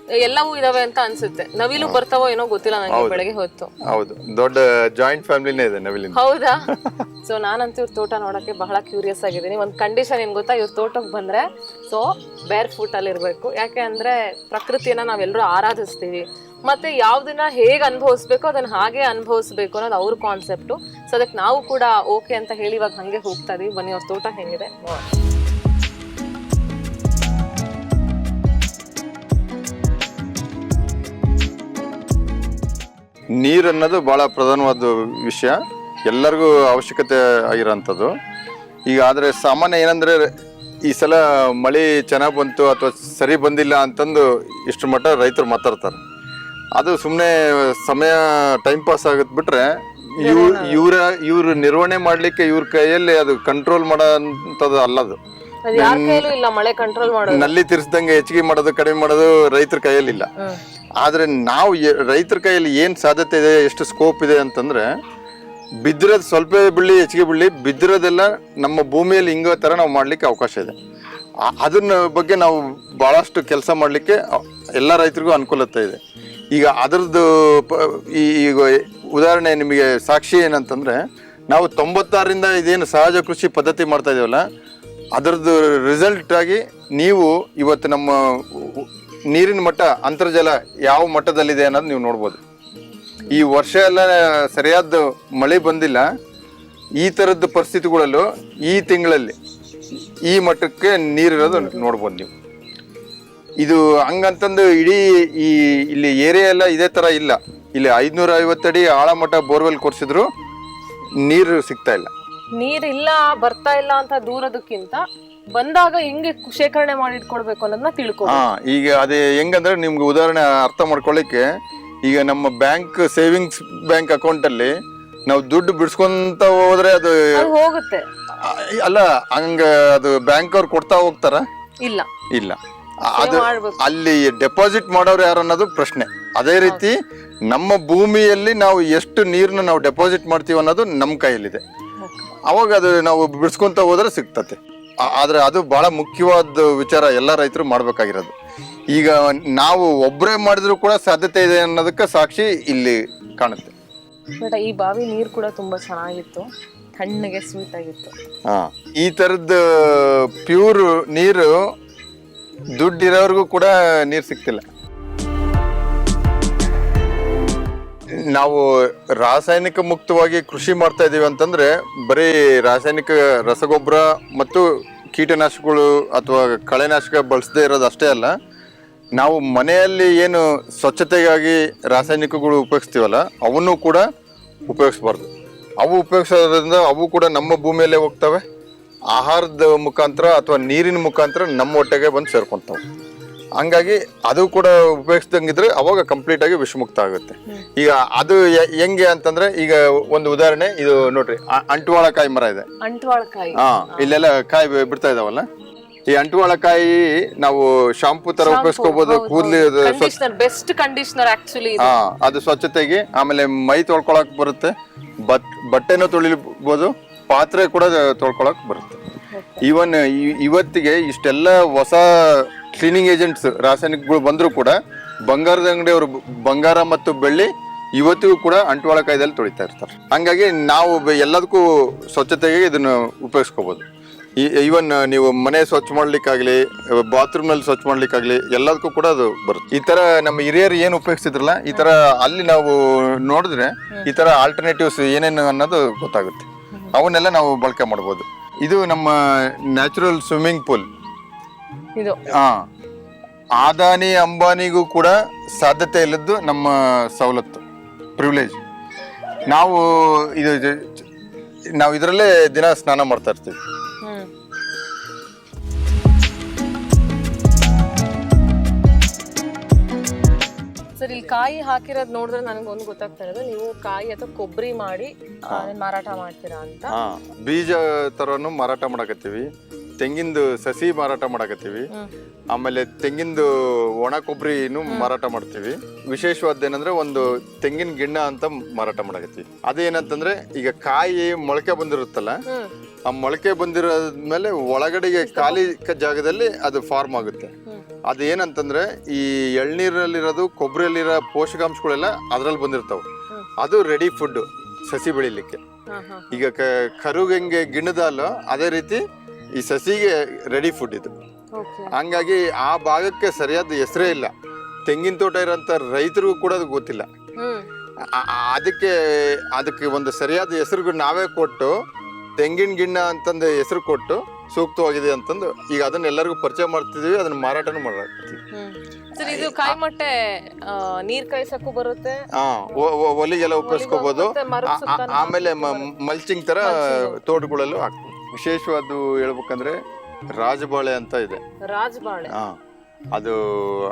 A: ಎಲ್ಲವೂ ಇದಾವೆ ಅಂತ ಅನ್ಸುತ್ತೆ. ನವಿಲು ಬರ್ತಾವೋ ಏನೋ ಗೊತ್ತಿಲ್ಲ
D: ನನಗೆ
A: ಬೆಳಗ್ಗೆ ಹೊತ್ತು.
D: ಹೌದು. ದೊಡ್ಡ ಜಾಯಿಂಟ್ ಫ್ಯಾಮಿಲಿನೇ ಇದೆ ನವಿಲಿನ
A: ಹೌದಾ? ಸೊ ನಾನಂತೂ ಇವ್ರ ತೋಟ ನೋಡಕ್ಕೆ ಬಹಳ ಕ್ಯೂರಿಯಸ್ ಆಗಿದ್ದೀನಿ. ಒಂದು ಕಂಡೀಷನ್ ಏನು ಗೊತ್ತಾ? ಇವ್ರ ತೋಟಕ್ಕೆ ಬಂದ್ರೆ ಸೊ ಬೇರ್ ಫುಟ್ ಅಲ್ಲಿ ಇರಬೇಕು. ಯಾಕೆ ಅಂದ್ರೆ ಪ್ರಕೃತಿಯನ್ನ ನಾವೆಲ್ಲರೂ ಆರಾಧಿಸ್ತೀವಿ. ಮತ್ತೆ ಯಾವ್ದನ್ನ ಹೇಗೆ ಅನುಭವಿಸ್ಬೇಕು ಅದನ್ನ ಹಾಗೆ ಅನುಭವಿಸ್ಬೇಕು ಅನ್ನೋದು ಅವ್ರ ಕಾನ್ಸೆಪ್ಟು ಸೊ ಅದಕ್ಕೆ ನಾವು ಕೂಡ ಓಕೆ ಅಂತ ಹೇಳಿ ಇವಾಗ ಹಂಗೆ ಹೋಗ್ತಾ ಇದೀವಿ. ಬನ್ನಿ ಅವ್ರ ತೋಟ ಹೆಂಗಿದೆ?
D: ನೀರು ಅನ್ನೋದು ಭಾಳ ಪ್ರಧಾನವಾದ ವಿಷಯ. ಎಲ್ಲರಿಗೂ ಅವಶ್ಯಕತೆ ಆಗಿರೋಂಥದ್ದು. ಈಗ ಆದರೆ ಸಾಮಾನ್ಯ ಏನಂದರೆ ಈ ಸಲ ಮಳೆ ಚೆನ್ನಾಗಿ ಬಂತು ಅಥವಾ ಸರಿ ಬಂದಿಲ್ಲ ಅಂತಂದು ಇಷ್ಟು ಮಟ್ಟ ರೈತರು ಮಾತಾಡ್ತಾರೆ. ಅದು ಸುಮ್ಮನೆ ಸಮಯ ಟೈಮ್ ಪಾಸ್ ಆಗುತ್ತೆ ಬಿಟ್ರೆ ಇವ್ ಇವ್ರ ಇವ್ರು ನಿರ್ವಹಣೆ ಮಾಡಲಿಕ್ಕೆ ಇವ್ರ ಕೈಯಲ್ಲಿ ಅದು ಕಂಟ್ರೋಲ್ ಮಾಡೋ ಅಂಥದ್ದು ಅಲ್ಲದು.
A: ಅದು ಯಾರ ಕೈಲೂ ಇಲ್ಲ ಮಳೆ ಕಂಟ್ರೋಲ್ ಮಾಡೋದು.
D: ನಲ್ಲಿ ತಿರ್ಸ್ದಂಗೆ ಹೆಚ್ಚಿಗೆ ಮಾಡೋದು ಕಡಿಮೆ ಮಾಡೋದು ರೈತರ ಕೈಯಲ್ಲಿ
A: ಇಲ್ಲ
D: ಆದರೆ ನಾವು ರೈತರ ಕೈಯಲ್ಲಿ ಏನು ಸಾಧ್ಯತೆ ಇದೆ ಎಷ್ಟು ಸ್ಕೋಪ್ ಇದೆ ಅಂತಂದ್ರೆ ಬಿದ್ದಿರೋದು ಸ್ವಲ್ಪ ಬಿಳಿ ಹೆಚ್ಚಿಗೆ ಬಿಳಿ ಬಿದ್ದಿರೋದೆಲ್ಲ ನಮ್ಮ ಭೂಮಿಯಲ್ಲಿ ಹಿಂಗೋ ಥರ ನಾವು ಮಾಡ್ಲಿಕ್ಕೆ ಅವಕಾಶ ಇದೆ. ಅದನ್ನ ಬಗ್ಗೆ ನಾವು ಭಾಳಷ್ಟು ಕೆಲಸ ಮಾಡಲಿಕ್ಕೆ ಎಲ್ಲ ರೈತರಿಗೂ ಅನುಕೂಲತೆ ಇದೆ. ಈಗ ಅದರದ್ದು ಈಗ ಉದಾಹರಣೆ ನಿಮಗೆ ಸಾಕ್ಷಿ ಏನಂತಂದರೆ ನಾವು ತೊಂಬತ್ತಾರರಿಂದ ಇದೇನು ಸಹಜ ಕೃಷಿ ಪದ್ಧತಿ ಮಾಡ್ತಾ ಇದೀವಲ್ಲ ಅದರದ್ದು ರಿಸಲ್ಟ್ ಆಗಿ ನೀವು ಇವತ್ತು ನಮ್ಮ ನೀರಿನ ಮಟ್ಟ, ಅಂತರ್ಜಲ ಯಾವ ಮಟ್ಟದಲ್ಲಿದೆ ಅನ್ನೋದು ನೀವು ನೋಡ್ಬೋದು. ಈ ವರ್ಷ ಎಲ್ಲ ಸರಿಯಾದ ಮಳೆ ಬಂದಿಲ್ಲ. ಈ ಥರದ ಪರಿಸ್ಥಿತಿಗಳಲ್ಲೂ ಈ ತಿಂಗಳಲ್ಲಿ ಈ ಮಟ್ಟಕ್ಕೆ ನೀರಿರೋದು ನೋಡ್ಬೋದು ನೀವು. ಇದು ಹಂಗಂತಂದು ಇಡೀ ಈ ಇಲ್ಲಿ ಏರಿಯಾ ಎಲ್ಲ ಇದೇ ಥರ ಇಲ್ಲ. ಇಲ್ಲಿ ಐದುನೂರ ಐವತ್ತಡಿ ಆಳಮಟ್ಟ ಬೋರ್ವೆಲ್ ಕೊರ್ಸಿದ್ರು ನೀರು ಸಿಗ್ತಾ ಇಲ್ಲ.
A: ನೀರಿಲ್ಲ ಬರ್ತಾ ಇಲ್ಲ ಅಂತ ದೂರದಕ್ಕಿಂತ ಬಂದಾಗ ಹೆಂಗೆ ಶೇಖರಣೆ ಮಾಡಿ ಇಟ್ಕೊಳ್ಬೇಕು ಅನ್ನೋದನ್ನ ತಿಳ್ಕೊ
D: ಹಾ ಈಗ ಅದೇ ಹೆಂಗಂದ್ರೆ ನಿಮ್ಗೆ ಉದಾಹರಣೆ ಅರ್ಥ ಮಾಡ್ಕೊಳ್ಳಿಕ್ಕೆ ಈಗ ನಮ್ಮ ಬ್ಯಾಂಕ್ ಸೇವಿಂಗ್ಸ್ ಬ್ಯಾಂಕ್ ಅಕೌಂಟ್ ಅಲ್ಲಿ ನಾವು ದುಡ್ಡು ಬಿಡಿಸ್ಕೊಂತ ಹೋದ್ರೆ ಅದು
A: ಅದು ಹೋಗುತ್ತೆ.
D: ಅಲ್ಲ ಹಂಗ ಅದು ಬ್ಯಾಂಕ್ ಅವ್ರು ಕೊಡ್ತಾ ಹೋಗ್ತಾರ?
A: ಇಲ್ಲ.
D: ಇಲ್ಲ. ಆ, ಅದು
A: ಮಾಡ್ಬೇಕು.
D: ಅಲ್ಲಿ ಡೆಪಾಸಿಟ್ ಮಾಡೋರು ಯಾರು ಅನ್ನೋದು ಪ್ರಶ್ನೆ. ಅದೇ ರೀತಿ ನಮ್ಮ ಭೂಮಿಯಲ್ಲಿ ನಾವು ಎಷ್ಟು ನೀರನ್ನ ನಾವು ಡೆಪಾಸಿಟ್ ಮಾಡ್ತೀವಿ ಅನ್ನೋದು ನಮ್ಮ ಕೈಯಲ್ಲಿದೆ. ಅವಾಗ ಅದು ನಾವು ಬಿಡಿಸ್ಕೊಂತ ಹೋದ್ರೆ ಸಿಗ್ತತೆ. ಆದ್ರೆ ಅದು ಬಹಳ ಮುಖ್ಯವಾದ ವಿಚಾರ ಎಲ್ಲ ರೈತರು ಮಾಡ್ಬೇಕಾಗಿರೋದು. ಈಗ ನಾವು ಒಬ್ಬರೇ ಮಾಡಿದ್ರು ಕೂಡ ಸಾಧ್ಯತೆ ಇದೆ ಅನ್ನೋದಕ್ಕೆ ಸಾಕ್ಷಿ ಇಲ್ಲಿ ಕಾಣುತ್ತೆ.
A: ಬೇಡ ಈ ಬಾವಿ ನೀರು ಕೂಡ ತುಂಬಾ ಚೆನ್ನಾಗಿತ್ತು. ತಣ್ಣಗೆ ಸ್ವೀಟ್ ಆಗಿತ್ತು.
D: ಹಾ ಈ ಥರದ್ದು ಪ್ಯೂರ್ ನೀರು ದುಡ್ಡಿರೋರ್ಗೂ ಕೂಡ ನೀರು ಸಿಗ್ತಿಲ್ಲ. ನಾವು ರಾಸಾಯನಿಕ ಮುಕ್ತವಾಗಿ ಕೃಷಿ ಮಾಡ್ತಾ ಇದ್ದೀವಿ ಅಂತಂದ್ರೆ ಬರೀ ರಾಸಾಯನಿಕ ರಸಗೊಬ್ಬರ ಮತ್ತು ಕೀಟನಾಶಕಗಳು ಅಥವಾ ಕಳೆನಾಶಕ ಬಳಸದೇ ಇರೋದು ಅಷ್ಟೇ ಅಲ್ಲ, ನಾವು ಮನೆಯಲ್ಲಿ ಏನು ಸ್ವಚ್ಛತೆಗಾಗಿ ರಾಸಾಯನಿಕಗಳು ಉಪಯೋಗಿಸ್ತೀವಲ್ಲ, ಅವನ್ನು ಕೂಡ ಉಪಯೋಗಿಸ್ಬಾರ್ದು. ಅವು ಉಪಯೋಗಿಸೋದ್ರಿಂದ ಅವು ಕೂಡ ನಮ್ಮ ಭೂಮಿಯಲ್ಲೇ ಹೋಗ್ತವೆ. ಆಹಾರದ ಮುಖಾಂತರ ಅಥವಾ ನೀರಿನ ಮುಖಾಂತರ ನಮ್ಮ ಹೊಟ್ಟೆಗೆ ಬಂದು ಸೇರ್ಕೊಂತಾವ ಹಂಗಾಗಿ ಅದು ಕೂಡ ಉಪಯೋಗಿಸ್ದಂಗಿದ್ರೆ ಅವಾಗ ಕಂಪ್ಲೀಟ್ ಆಗಿ ವಿಷಮುಕ್ತ ಆಗುತ್ತೆ. ಈಗ ಅದು ಹೆಂಗೆ ಅಂತಂದ್ರೆ ಈಗ ಒಂದು ಉದಾಹರಣೆ ಇದು ನೋಡ್ರಿ ಅಂಟುವಾಳ ಕಾಯಿ ಮರ ಇದೆ.
A: ಅಂಟ್ವಾಳಕಾಯಿ.
D: ಹಾ ಇಲ್ಲೆಲ್ಲ ಕಾಯಿ ಬಿಡ್ತಾ ಇದಾವಲ್ಲ? ಈ ಅಂಟುವಾಳಕಾಯಿ ನಾವು ಶಾಂಪೂ ತರ ಉಪಯೋಗಿಸ್ಕೋಬಹುದು ಕೂದಲಿ
A: ಬೆಸ್ಟ್ ಕಂಡೀಷನರ್ ಆಕ್ಚುಲಿ
D: ಹಾ ಅದು ಸ್ವಚ್ಛತೆಗೆ ಆಮೇಲೆ ಮೈ ತೊಳ್ಕೊಳಕ್ ಬರುತ್ತೆ. ಬಟ್ ಬಟ್ಟೆನೂ ತೊಳಿಬಹುದು ಪಾತ್ರೆ ಕೂಡ ತೊಳ್ಕೊಳಕ್ ಬರುತ್ತೆ. ಈವನ್ ಇವತ್ತಿಗೆ ಇಷ್ಟೆಲ್ಲ ಹೊಸ ಕ್ಲೀನಿಂಗ್ ಏಜೆಂಟ್ಸ್ ರಾಸಾಯನಿಕಗಳು ಬಂದರೂ ಕೂಡ ಬಂಗಾರದ ಅಂಗಡಿಯವರು ಬಂಗಾರ ಮತ್ತು ಬೆಳ್ಳಿ ಇವತ್ತಿಗೂ ಕೂಡ ಅಂಟುವಾಳಕಾಯ್ದಲ್ಲಿ ತೊಳಿತಾ ಇರ್ತಾರೆ. ಹಂಗಾಗಿ ನಾವು ಎಲ್ಲದಕ್ಕೂ ಸ್ವಚ್ಛತೆಗೆ ಇದನ್ನು ಉಪಯೋಗಿಸ್ಕೋಬಹುದು ಈವನ್ ನೀವು ಮನೆ ಸ್ವಚ್ಛ ಮಾಡ್ಲಿಕ್ಕಾಗ್ಲಿ, ಬಾತ್ರೂಮ್ನಲ್ಲಿ ಸ್ವಚ್ಛ ಮಾಡ್ಲಿಕ್ಕಾಗ್ಲಿ, ಎಲ್ಲದಕ್ಕೂ ಕೂಡ ಅದು ಬರುತ್ತೆ. ಈ ಥರ ನಮ್ಮ ಹಿರಿಯರು ಏನು ಉಪಯೋಗಿಸ್ತಿದ್ರಲ್ಲ, ಈ ಥರ ಅಲ್ಲಿ ನಾವು ನೋಡಿದ್ರೆ ಈ ಥರ ಆಲ್ಟರ್ನೇಟಿವ್ಸ್ ಏನೇನು ಅನ್ನೋದು ಗೊತ್ತಾಗುತ್ತೆ. ಅವನ್ನೆಲ್ಲ ನಾವು ಬಳಕೆ ಮಾಡ್ಬೋದು. ಇದು ನಮ್ಮ ನ್ಯಾಚುರಲ್ ಸ್ವಿಮ್ಮಿಂಗ್ ಪೂಲ್
A: ಇದು
D: ಹಾ ಆದಾನಿ ಅಂಬಾನಿಗೂ ಕೂಡ ಸಾಧ್ಯತೆ ಇಲ್ಲದ್ದು ನಮ್ಮ ಸವಲತ್ತು ಪ್ರಿವಿಲೇಜ್ ನಾವು ಇದು ನಾವು ಇದರಲ್ಲೇ ದಿನ ಸ್ನಾನ ಮಾಡ್ತಾ ಇರ್ತೀವಿ.
A: ಹ್ಮ್. ಸರ್ ಇಲ್ಲಿ ಕಾಯಿ ಹಾಕಿರೋದ್ ನೋಡಿದ್ರೆ ನನಗೆ ಒಂದು ಗೊತ್ತಾಗ್ತಾ ಇರೋದು. ನೀವು ಕಾಯಿ ಅಥವಾ ಕೊಬ್ಬರಿ ಮಾಡಿ ಆ, ಮಾರಾಟ ಮಾಡ್ತೀರಾ ಅಂತ.
D: ಹಾ. ಬೀಜ ತರನು ಮಾರಾಟ ಮಾಡಕತ್ತೀವಿ. ತೆಂಗಿಂದು ಸಸಿ ಮಾರಾಟ ಮಾಡಕತ್ತೀವಿ. ಆಮೇಲೆ ತೆಂಗಿಂದು ಒಣ ಕೊಬ್ಬರಿನು ಮಾರಾಟ ಮಾಡ್ತೀವಿ. ವಿಶೇಷವಾದ ಏನಂದ್ರೆ ಒಂದು ತೆಂಗಿನ ಗಿಣ್ಣ ಅಂತ ಮಾರಾಟ ಮಾಡಕತ್ತೀವಿ. ಅದೇನಂತಂದ್ರೆ ಈಗ ಕಾಯಿ ಮೊಳಕೆ ಬಂದಿರುತ್ತಲ್ಲ ಆ ಮೊಳಕೆ ಬಂದಿರೋದ್ಮೇಲೆ ಒಳಗಡೆಗೆ ಖಾಲಿ ಜಾಗದಲ್ಲಿ ಅದು ಫಾರ್ಮ್ ಆಗುತ್ತೆ. ಅದೇನಂತಂದ್ರೆ ಈ ಎಳ್ನೀರಲ್ಲಿರೋದು ಕೊಬ್ಬರಿಯಲ್ಲಿರೋ ಪೋಷಕಾಂಶಗಳೆಲ್ಲ ಅದ್ರಲ್ಲಿ ಬಂದಿರ್ತಾವೆ. ಅದು ರೆಡಿ ಫುಡ್ ಸಸಿ ಬೆಳಿಲಿಕ್ಕೆ. ಈಗ ಕರುಗೆಂಗೆ ಕರುಗೆ ಹೆಂಗೆ ಗಿಣ್ಣದ ಅದೇ ರೀತಿ ಈ ಸಸಿಗೆ ರೆಡಿ ಫುಡ್ ಇದು. ಹಂಗಾಗಿ ಆ ಭಾಗಕ್ಕೆ ಸರಿಯಾದ ಹೆಸರೇ ಇಲ್ಲ. ತೆಂಗಿನ ತೋಟ ಇರೋಂಥ ರೈತರಿಗೂ ಕೂಡ ಅದು ಗೊತ್ತಿಲ್ಲ. ಅದಕ್ಕೆ ಅದಕ್ಕೆ ಒಂದು ಸರಿಯಾದ ಹೆಸರು ನಾವೇ ಕೊಟ್ಟು ತೆಂಗಿನ ಗಿಣ್ಣ ಅಂತಂದು ಹೆಸರು ಕೊಟ್ಟು ಸೂಕ್ತವಾಗಿದೆ ಅಂತಂದು ಈಗ ಅದನ್ನ ಎಲ್ಲರಿಗೂ ಪರಿಚಯ ಮಾಡ್ತಿದೀವಿ ಅದನ್ನ ಮಾರಾಟನೂ ಮಾಡಾಕ್ತಿವಿ
A: ಸರ್ ಇದು ಕಾಯಿ ಮೊಟ್ಟೆ ನೀರ್ ಕಾಯಿಸಕ್ಕೂ ಬರುತ್ತೆ.
D: ಹಾ ಒಲಿಗೆಲ್ಲ ಉಪಯೋಗಿಸ್ಕೋಬಹುದು ಆಮೇಲೆ ಮಲ್ಚಿಂಗ್ ತರ. ತೋಟಗಳಲ್ಲೂ ಹಾಕ್ತೀವಿ. ವಿಶೇಷವಾದ್ದು ಹೇಳ್ಬೇಕಂದ್ರೆ ರಾಜಬಾಳೆ ಅಂತ ಇದೆ.
A: ರಾಜಬಾಳೆ.
D: ಹಾ ಅದು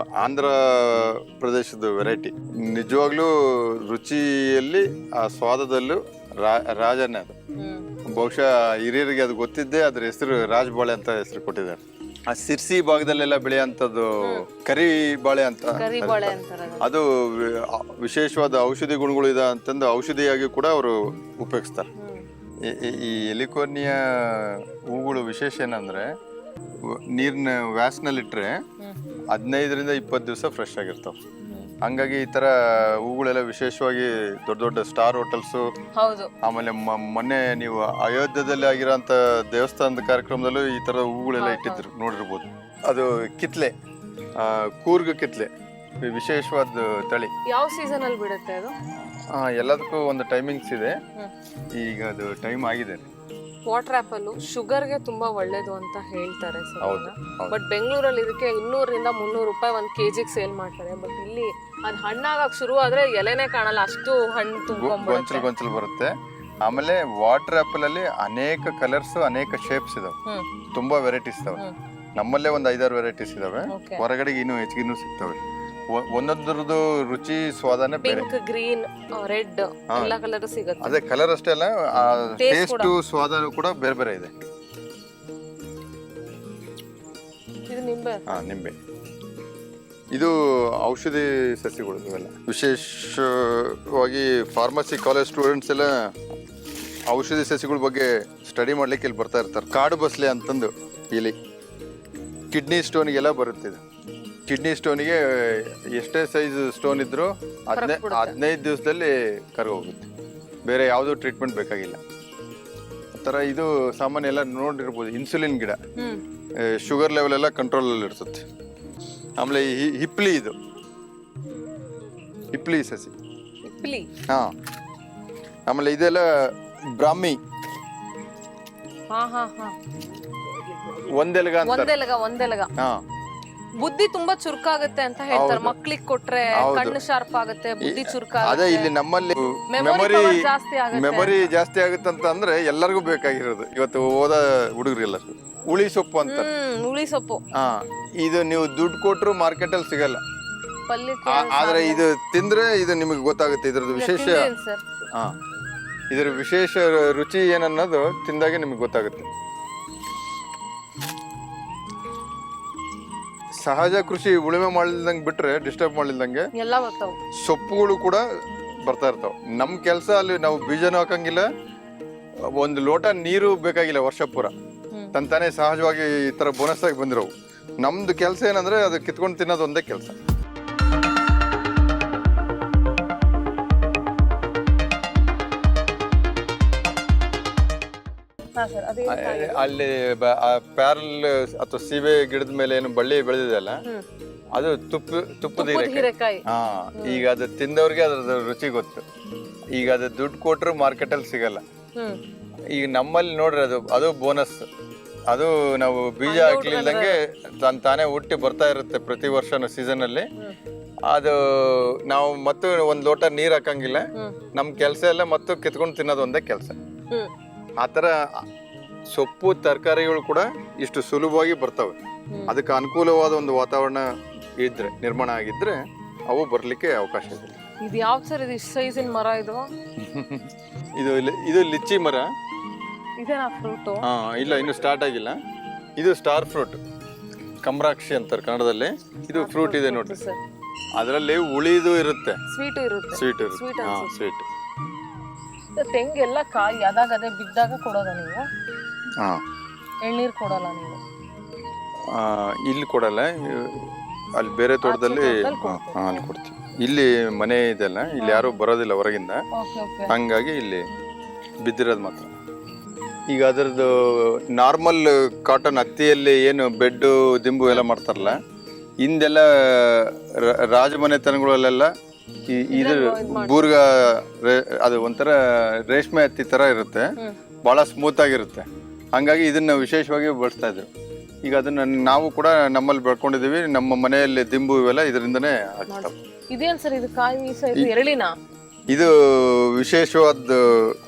D: ಆಂಧ್ರ ಪ್ರದೇಶದ ವೆರೈಟಿ ನಿಜವಾಗ್ಲೂ ರುಚಿಯಲ್ಲಿ ಆ ಸ್ವಾದದಲ್ಲೂ ರಾ- ರಾಜನೇ ಅದು. ಬಹುಶಃ ಹಿರಿಯರಿಗೆ ಅದು ಗೊತ್ತಿದ್ದೇ ಅದ್ರ ಹೆಸರು ರಾಜಬಾಳೆ ಅಂತ ಹೆಸರು ಕೊಟ್ಟಿದ್ದಾರೆ. ಆ ಸಿರ್ಸಿ ಭಾಗದಲ್ಲೆಲ್ಲ ಬೆಳೆಯಂಥದ್ದು ಕರಿ ಬಾಳೆ ಅಂತ. ಅದು. ವಿ- ಆ- ವಿಶೇಷವಾದ ಔಷಧಿ ಗುಣಗಳು ಇದೆ ಅಂತಂದು ಔಷಧಿಯಾಗಿ ಕೂಡ ಅವರು ಉಪಯೋಗಿಸ್ತಾರೆ. ಈ- ಎಲಿಕೋರ್ನಿಯ ಹೂಗಳು ವಿಶೇಷ ಏನಂದ್ರೆ ನೀರಿನ ವ್ಯಾಸ್ನಲ್ಲಿಟ್ರೆ
A: ಹ್ಮ್
D: ಹದಿನೈದರಿಂದ ಇಪ್ಪತ್ತು ದಿವಸ ಫ್ರೆಶ್ ಆಗಿರ್ತಾವೆ. ಹಂಗಾಗಿ ಈ ತರ ಹೂಗಳೆಲ್ಲ ವಿಶೇಷವಾಗಿ ದೊಡ್ಡ ದೊಡ್ಡ ಸ್ಟಾರ್ ಹೋಟೆಲ್ಸು ಆಮೇಲೆ ಮೊನ್ನೆ ನೀವು ಅಯೋಧ್ಯದಲ್ಲಿ ಆಗಿರೋಂಥ ದೇವಸ್ಥಾನದ ಕಾರ್ಯಕ್ರಮದಲ್ಲೂ ಈ ತರ ಹೂಗಳೆಲ್ಲ ಇಟ್ಟಿದ್ರು ನೋಡಿರ್ಬೋದು. ಅದು ಕಿತ್ಲೆ ಕೂರ್ಗ ಕಿತ್ಲೆ ವಿಶೇಷವಾದ ತಳಿ.
A: ಯಾವ ಸೀಸನ್ ಅಲ್ಲಿ ಬಿಡುತ್ತೆ ಅದು?
D: ಎಲ್ಲದಕ್ಕೂ ಒಂದು ಟೈಮಿಂಗ್ಸ್ ಇದೆ. ಈಗ ಅದು ಟೈಮ್ ಆಗಿದೆ.
A: ವಾಟರ್ ಆಪಲ್ ಶುಗರ್ಗೆ ತುಂಬಾ ಒಳ್ಳೇದು ಅಂತ ಹೇಳ್ತಾರೆ
D: ಸರ್
A: ಬಟ್ ಬೆಂಗಳೂರಲ್ಲಿ ಇದಕ್ಕೆ ಇನ್ನೂರರಿಂದ ಮುನ್ನೂರು ರೂಪಾಯಿ ಒಂದು ಕೆಜಿಗೆ ಸೇಲ್ ಮಾಡ್ತಾರೆ. ಬಟ್ ಇಲ್ಲಿ ಅದು ಹಣ್ಣಾಗಕ್ ಶುರು ಆದ್ರೆ ಎಲೆನೇ ಕಾಣಲ್ಲ ಅಷ್ಟು ಹಣ್ಣು
D: ತುಂಬ
A: ಗೊಂಚಲ್
D: ಗೊಂಚಲು ಗೊಂಚಲು ಬರುತ್ತೆ. ಆಮೇಲೆ ವಾಟರ್ ಆಪಲ್ ಅಲ್ಲಿ ಅನೇಕ ಕಲರ್ಸ್ ಅನೇಕ ಶೇಪ್ಸ್ ಇದಾವೆ. ತುಂಬಾ ವೆರೈಟೀಸ್ ಇದಾವೆ. ನಮ್ಮಲ್ಲೇ ಒಂದು ಐದಾರು ವೆರೈಟೀಸ್ ಇದಾವೆ.
A: ಹೊರಗಡೆ
D: ಹೊರಗಡೆಗೆ ಇನ್ನೂ ಹೆಚ್ಚಿಗೆ ಸಿಗ್ತವೆ. ಒಂದೊಂದ್ರದ್ದು ರುಚಿ ಸ್ವಾದನೇ ಬೇರೆ.
A: Pink green red. ಎಲ್ಲಾ ಕಲರ್ ಸಿಗುತ್ತೆ.
D: ಅದೇ ಕಲರ್ ಅಷ್ಟೇ ಅಲ್ಲ ಟೇಸ್ಟ್ ಸ್ವಾದ ಕೂಡ. ಬೇರೆ ಬೇರೆ ಇದೆ.
A: ಇದು ನಿಂಬೆ.
D: ಹಾ ನಿಂಬೆ. ಇದು ಔಷಧಿ ಸಸಿಗಳು ಇವೆಲ್ಲ. ವಿಶೇಷವಾಗಿ ಫಾರ್ಮಸಿ ಕಾಲೇಜ್ ಸ್ಟೂಡೆಂಟ್ಸ್ ಎಲ್ಲ ಔಷಧಿ ಸಸಿಗಳ ಬಗ್ಗೆ ಸ್ಟಡಿ ಮಾಡ್ಲಿಕ್ಕೆ ಇಲ್ಲಿ ಬರ್ತಾ ಇರ್ತಾರೆ. ಕಾಡು ಬಸ್ಲೆ ಅಂತಂದು ಇಲ್ಲಿ. ಕಿಡ್ನಿ ಸ್ಟೋನ್ಗೆಲ್ಲ ಬರುತ್ತೆ ಇದು ಕಿಡ್ನಿ ಸ್ಟೋನಿಗೆ ಎಷ್ಟೇ ಸೈಜ್ ಸ್ಟೋನ್ ಇದ್ರೂ ಹದಿನೈ
A: ಕರಗ್ಬಿಡುತ್ತೆ.
D: ಹದಿನೈದು ದಿವಸದಲ್ಲಿ ಕರಗೋಗುತ್ತೆ. ಬೇರೆ ಯಾವುದೂ ಟ್ರೀಟ್ಮೆಂಟ್ ಬೇಕಾಗಿಲ್ಲ. ಆ ಥರ ಇದು ಸಾಮಾನ್ಯ ಎಲ್ಲ ನೋಡಿರ್ಬೋದು ಇನ್ಸುಲಿನ್ ಗಿಡ.
A: ಹ್ಮ್.
D: ಶುಗರ್ ಲೆವೆಲ್ ಎಲ್ಲ ಕಂಟ್ರೋಲಲ್ಲಿ ಇರ್ತದೆ. ಆಮೇಲೆ ಈ ಹಿಪ್ಲಿ ಇದು. ಹಿಪ್ಲಿ ಸಸಿ.
A: ಇಪ್ಲಿ
D: ಹಾಂ. ಆಮೇಲೆ ಇದೆಲ್ಲ ಬ್ರಾಹ್ಮಿ.
A: ಹಾ ಹಾ ಹಾ.
D: ಒಂದೆಲಗ ಅಂತ
A: ಒಂದೆಲಗ ಒಂದೆಲಗ.
D: ಹಾ.
A: ಬುದ್ಧಿ ತುಂಬಾ ಚುರುಕಾಗುತ್ತೆ ಅಂತ ಹೇಳ್ತಾರೆ.
D: ಮಕ್ಕಳಿಗೆ
A: ಮಕ್ಳಿಗೆ ಕೊಟ್ರೆ
D: ಹೌದು.
A: ಕಣ್ಣು ಶಾರ್ಪ್ ಆಗುತ್ತೆ ಬುದ್ಧಿ
D: ಅದೇ
A: ಚುರುಕಾಗುತ್ತೆ
D: ಇಲ್ಲಿ ನಮ್ಮಲ್ಲಿ
A: ಮೆಮೊರಿ ಜಾಸ್ತಿ ಆಗುತ್ತೆ
D: ಮೆಮೊರಿ ಜಾಸ್ತಿ ಆಗುತ್ತಂತ ಅಂದ್ರೆ ಎಲ್ಲರಿಗೂ ಬೇಕಾಗಿರೋದು. ಇವತ್ತು ಓದ ಹುಡುಗರಿಲ್ಲರು ಹುಳಿ ಸೊಪ್ಪು ಅಂತ.
A: ಹ್ಮ್ ಹುಳಿ ಸೊಪ್ಪು.
D: ಹಾ ಇದು ನೀವು ದುಡ್ಡು ಕೊಟ್ಟರು ಮಾರ್ಕೆಟಲ್ಲಿ ಸಿಗಲ್ಲ.
A: ಪಲ್ಯಕ್ಕೆ
D: ಆ- ಆದ್ರೆ ಇದು ತಿಂದ್ರೆ ಇದು ನಿಮಗೆ ಗೊತ್ತಾಗುತ್ತೆ. ಇದ್ರದ್ದು ವಿಶೇಷ
A: ಸರ್?
D: ಹಾ ಇದರ ವಿಶೇಷ ರುಚಿ ಏನನ್ನೋದು ತಿಂದಾಗೆ ನಿಮಗೆ ಗೊತ್ತಾಗುತ್ತೆ. ಸಹಜ ಕೃಷಿ ಉಳುಮೆ ಮಾಡಿಲ್ದಂಗೆ ಬಿಟ್ರೆ ಡಿಸ್ಟರ್ಬ್ ಮಾಡಿಲ್ದಂಗೆ
A: ಎಲ್ಲ ಬರ್ತಾವ.
D: ಸೊಪ್ಪುಗಳು ಕೂಡ ಬರ್ತಾ ಇರ್ತಾವ. ನಮ್ಮ ಕೆಲಸ ಅಲ್ಲಿ ನಾವು ಬೀಜನೂ ಹಾಕಂಗಿಲ್ಲ. ಒಂದು ಲೋಟ ನೀರು ಬೇಕಾಗಿಲ್ಲ ವರ್ಷ ಪೂರ. ತಂತಾನೆ ಸಹಜವಾಗಿ ಈ ತರ ಬೋನಸ್ ಆಗಿ ಬಂದಿರೋವು. ನಮ್ದು ಕೆಲಸ ಏನಂದ್ರೆ ಅದು ಕಿತ್ಕೊಂಡು ತಿನ್ನೋದು ಒಂದೇ ಕೆಲಸ.
A: ಸರ್ ಅದೇ
D: ಅಲ್ಲಿ ಪ್ಯಾರಲ್ ಅಥವಾ ಸೀಬೆ ಗಿಡದ ಮೇಲೆ ಏನು ಬಳ್ಳಿ ಬೆಳೆದಿದೆಯಲ್ಲ. ಅದು ತುಪ್ಪ ತುಪ್ಪದ
A: ತುಪ್ಪದ
D: ಹೀರೆಕಾಯಿ.
A: ಹೀರೆಕಾಯಿ.
D: ಹಾ ಈಗ ಅದು ತಿಂದವ್ರಿಗೆ ಅದ್ರದ್ದು ರುಚಿ ಗೊತ್ತು. ಈಗ ಅದು ದುಡ್ಡು ಕೊಟ್ರು ಮಾರ್ಕೆಟಲ್ಲಿ ಸಿಗಲ್ಲ.
A: ಹ್ಮ್.
D: ಈಗ ನಮ್ಮಲ್ಲಿ ನೋಡ್ರಿ ಅದು ಅದು ಬೋನಸ್ ಅದು ನಾವು ಬೀಜ ಹಾಕ್ಲಿಲ್ದಂಗೆ ತನ್ ತಾನೇ ಹುಟ್ಟಿ ಬರ್ತಾ ಇರುತ್ತೆ ಪ್ರತಿ ವರ್ಷನೂ ಸೀಸನ್ ಅಲ್ಲಿ ಅದು ನಾವು ಮತ್ತು ಒಂದ್ ಲೋಟ ನೀರ್ ಹಾಕಂಗಿಲ್ಲ. ನಮ್ ಕೆಲ್ಸ ಎಲ್ಲ ಮತ್ತು ಕಿತ್ಕೊಂಡು ತಿನ್ನೋದು ಒಂದೇ ಕೆಲಸ.
A: ಹ್ಮ್.
D: ಆ ಥರ ಸೊಪ್ಪು ತರಕಾರಿಗಳು ಕೂಡ ಇಷ್ಟು ಸುಲಭವಾಗಿ ಬರ್ತವೆ. ಅದಕ್ಕೆ ಅನುಕೂಲವಾದ ಒಂದು ವಾತಾವರಣ ಇದ್ರೆ ನಿರ್ಮಾಣ ಆಗಿದ್ರೆ ಅವು ಬರಲಿಕ್ಕೆ ಅವಕಾಶ ಇದೆ.
A: ಇದು ಯಾವ ಸರ್ ಇದು ಇಷ್ಟು ಸೈಜಿನ ಮರ ಇದು?
D: ಇದು ಇಲ್ಲಿ- ಇದು ಲಿಚ್ಚಿ ಮರ.
A: ಇದೇನಾ ಫ್ರೂಟ್
D: ಹಾ ಇಲ್ಲ ಇನ್ನು ಸ್ಟಾರ್ಟ್ ಆಗಿಲ್ಲ. ಇದು ಸ್ಟಾರ್ ಫ್ರೂಟ್ ಕಮರಾಕ್ಷಿ ಅಂತಾರೆ ಕನ್ನಡದಲ್ಲಿ. ಇದು ಫ್ರೂಟ್ ಇದೆ ನೋಡ್ರಿ.
A: ಸರ್
D: ಅದರಲ್ಲಿ ಉಳಿದು ಇರುತ್ತೆ.
A: ಸ್ವೀಟು ಇರುತ್ತೆ.
D: ಸ್ವೀಟ್ ಇರುತ್ತೆ. ಹಾ
A: ಅನ್ಸುತ್ತೆ.
D: ಸ್ವೀಟ್
A: ತೆಂಗೆಲ್ಲ ಕಾಯಿ ಅದಾಗ ಅದೇ ಬಿದ್ದಾಗ ಕೊಡೋದ ನೀವು?
D: ಹಾ.
A: ಎಳ್ನೀರು ಕೊಡಲ್ಲ ನೀವು?
D: ಆ, ಇಲ್ಲಿ ಕೊಡಲ್ಲ. ಅಲ್ಲಿ ಬೇರೆ ತೋಟದಲ್ಲಿ ಹಾ. ಹಾ, ಅಲ್ಲಿ ಕೊಡ್ತೀವಿ. ಇಲ್ಲಿ ಮನೆ ಇದೆಲ್ಲ ಇಲ್ಲಿ ಯಾರು ಬರೋದಿಲ್ಲ ಹೊರಗಿಂದ.
A: Okay okay.
D: ಹಂಗಾಗಿ ಇಲ್ಲಿ ಬಿದ್ದಿರೋದು ಮಾತ್ರ. ಈಗ ಅದರದ್ದು ನಾರ್ಮಲ್ ಕಾಟನ್ ಹತ್ತಿಯಲ್ಲಿ ಏನು ಬೆಡ್ಡು ದಿಂಬು ಎಲ್ಲ ಮಾಡ್ತಾರಲ್ಲ ಹಿಂದೆಲ್ಲ ರ- ರಾಜಮನೆತನಗಳಲ್ಲೆಲ್ಲ ಈ- ಇದು ಬೂರ್ಗ ಅದು ಒಂಥರ ರೇಷ್ಮೆ ಹತ್ತಿ ಥರ ಇರುತ್ತೆ. ಭಾಳ ಸ್ಮೂತ್ ಆಗಿರುತ್ತೆ. ಹಂಗಾಗಿ ಇದನ್ನ ವಿಶೇಷವಾಗಿ ಬಳಸ್ತಾ ಇದ್ರು. ಈಗ ಅದನ್ನ ನಾವು ಕೂಡ ನಮ್ಮಲ್ಲಿ ಬೆಳ್ಕೊಂಡಿದ್ದೀವಿ. ನಮ್ಮ ಮನೆಯಲ್ಲಿ ದಿಂಬು ಇವೆಲ್ಲ ಇದರಿಂದನೇ ಆಗ್ತಾವೆ
A: ಇದೇನ್ ಸರ್ ಇದು ಕಾಯಿ ಇದು ಎರಳಿನ
D: ಇದು ವಿಶೇಷವಾದ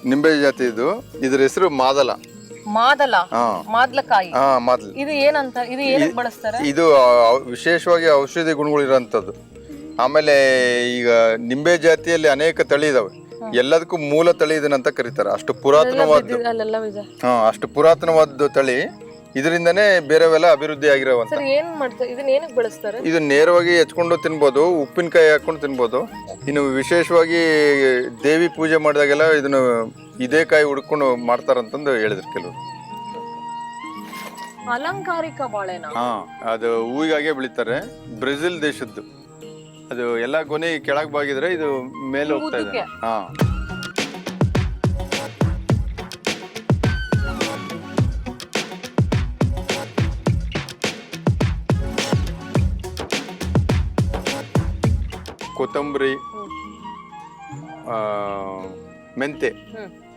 D: ನಿಂಬೆ ಜಾತಿ ಇದು. ಇದ್ರ ಹೆಸರು ಮಾದಲ.
A: ಮಾದಲ? ಮಾದಲಕಾಯಿ?
D: ಮಾದಲ ಹಾ ಮಾದಲ್.
A: ಇದು ಏನಂತ ಇದು ಏನಕ್ಕೆ ಬಳಸ್ತಾರೆ?
D: ಇದು ವಿಶೇಷವಾಗಿ ಔಷಧಿ ಗುಣಗಳಿರೋಂಥದ್ದು. ಆಮೇಲೆ ಈಗ ನಿಂಬೆ ಜಾತಿಯಲ್ಲಿ ಅನೇಕ ತಳಿ ಇದಾವೆ. ಎಲ್ಲದಕ್ಕೂ ಮೂಲ ತಳಿ ಇದನ್ನಂತ ಕರೀತಾರೆ. ಅಷ್ಟು ಪುರಾತನವಾದ್ದು. ಹಾ ಅಷ್ಟು ಪುರಾತನವಾದ ತಳಿ. ಇದರಿಂದನೇ ಬೇರೆವೆಲ್ಲ ಅಭಿವೃದ್ಧಿ ಆಗಿರೋವಂತ.
A: ಏನ್ ಮಾಡ್ತಾರೆ? ಇದನ್ನ ಏನಕ್ಕೆ ಬಳಸ್ತಾರೆ?
D: ಇದು ನೇರವಾಗಿ ಹೆಚ್ಕೊಂಡು ತಿನ್ಬೋದು ಉಪ್ಪಿನಕಾಯಿ ಹಾಕೊಂಡು ತಿನ್ಬೋದು. ಇನ್ನು ವಿಶೇಷವಾಗಿ ದೇವಿ ಪೂಜೆ ಮಾಡಿದಾಗೆಲ್ಲ ಇದನ್ನು ಇದೇ ಕಾಯಿ ಹುಡ್ಕೊಂಡು ಮಾಡ್ತಾರಂತಂದು ಹೇಳಿದ್ರು ಕೆಲವರು.
A: ಅಲಂಕಾರಿಕ ಬಾಳೆನ?
D: ಹಾ ಅದು ಹೂವಿಗಾಗೆ ಬೆಳಿತಾರೆ. ಬ್ರೆಜಿಲ್ ದೇಶದ್ದು. ಅದು ಎಲ್ಲ ಕೊನೆ ಕೆಳಗ್ ಬಾಗಿದ್ರೆ ಇದು ಮೇಲೆ ಹೋಗ್ತಾ ಇದೆ
A: ಉದ್ದಕ್ಕೆ.
D: ಹಾ ಕೊತ್ತಂಬರಿ ಆ, ಮೆಂತೆ.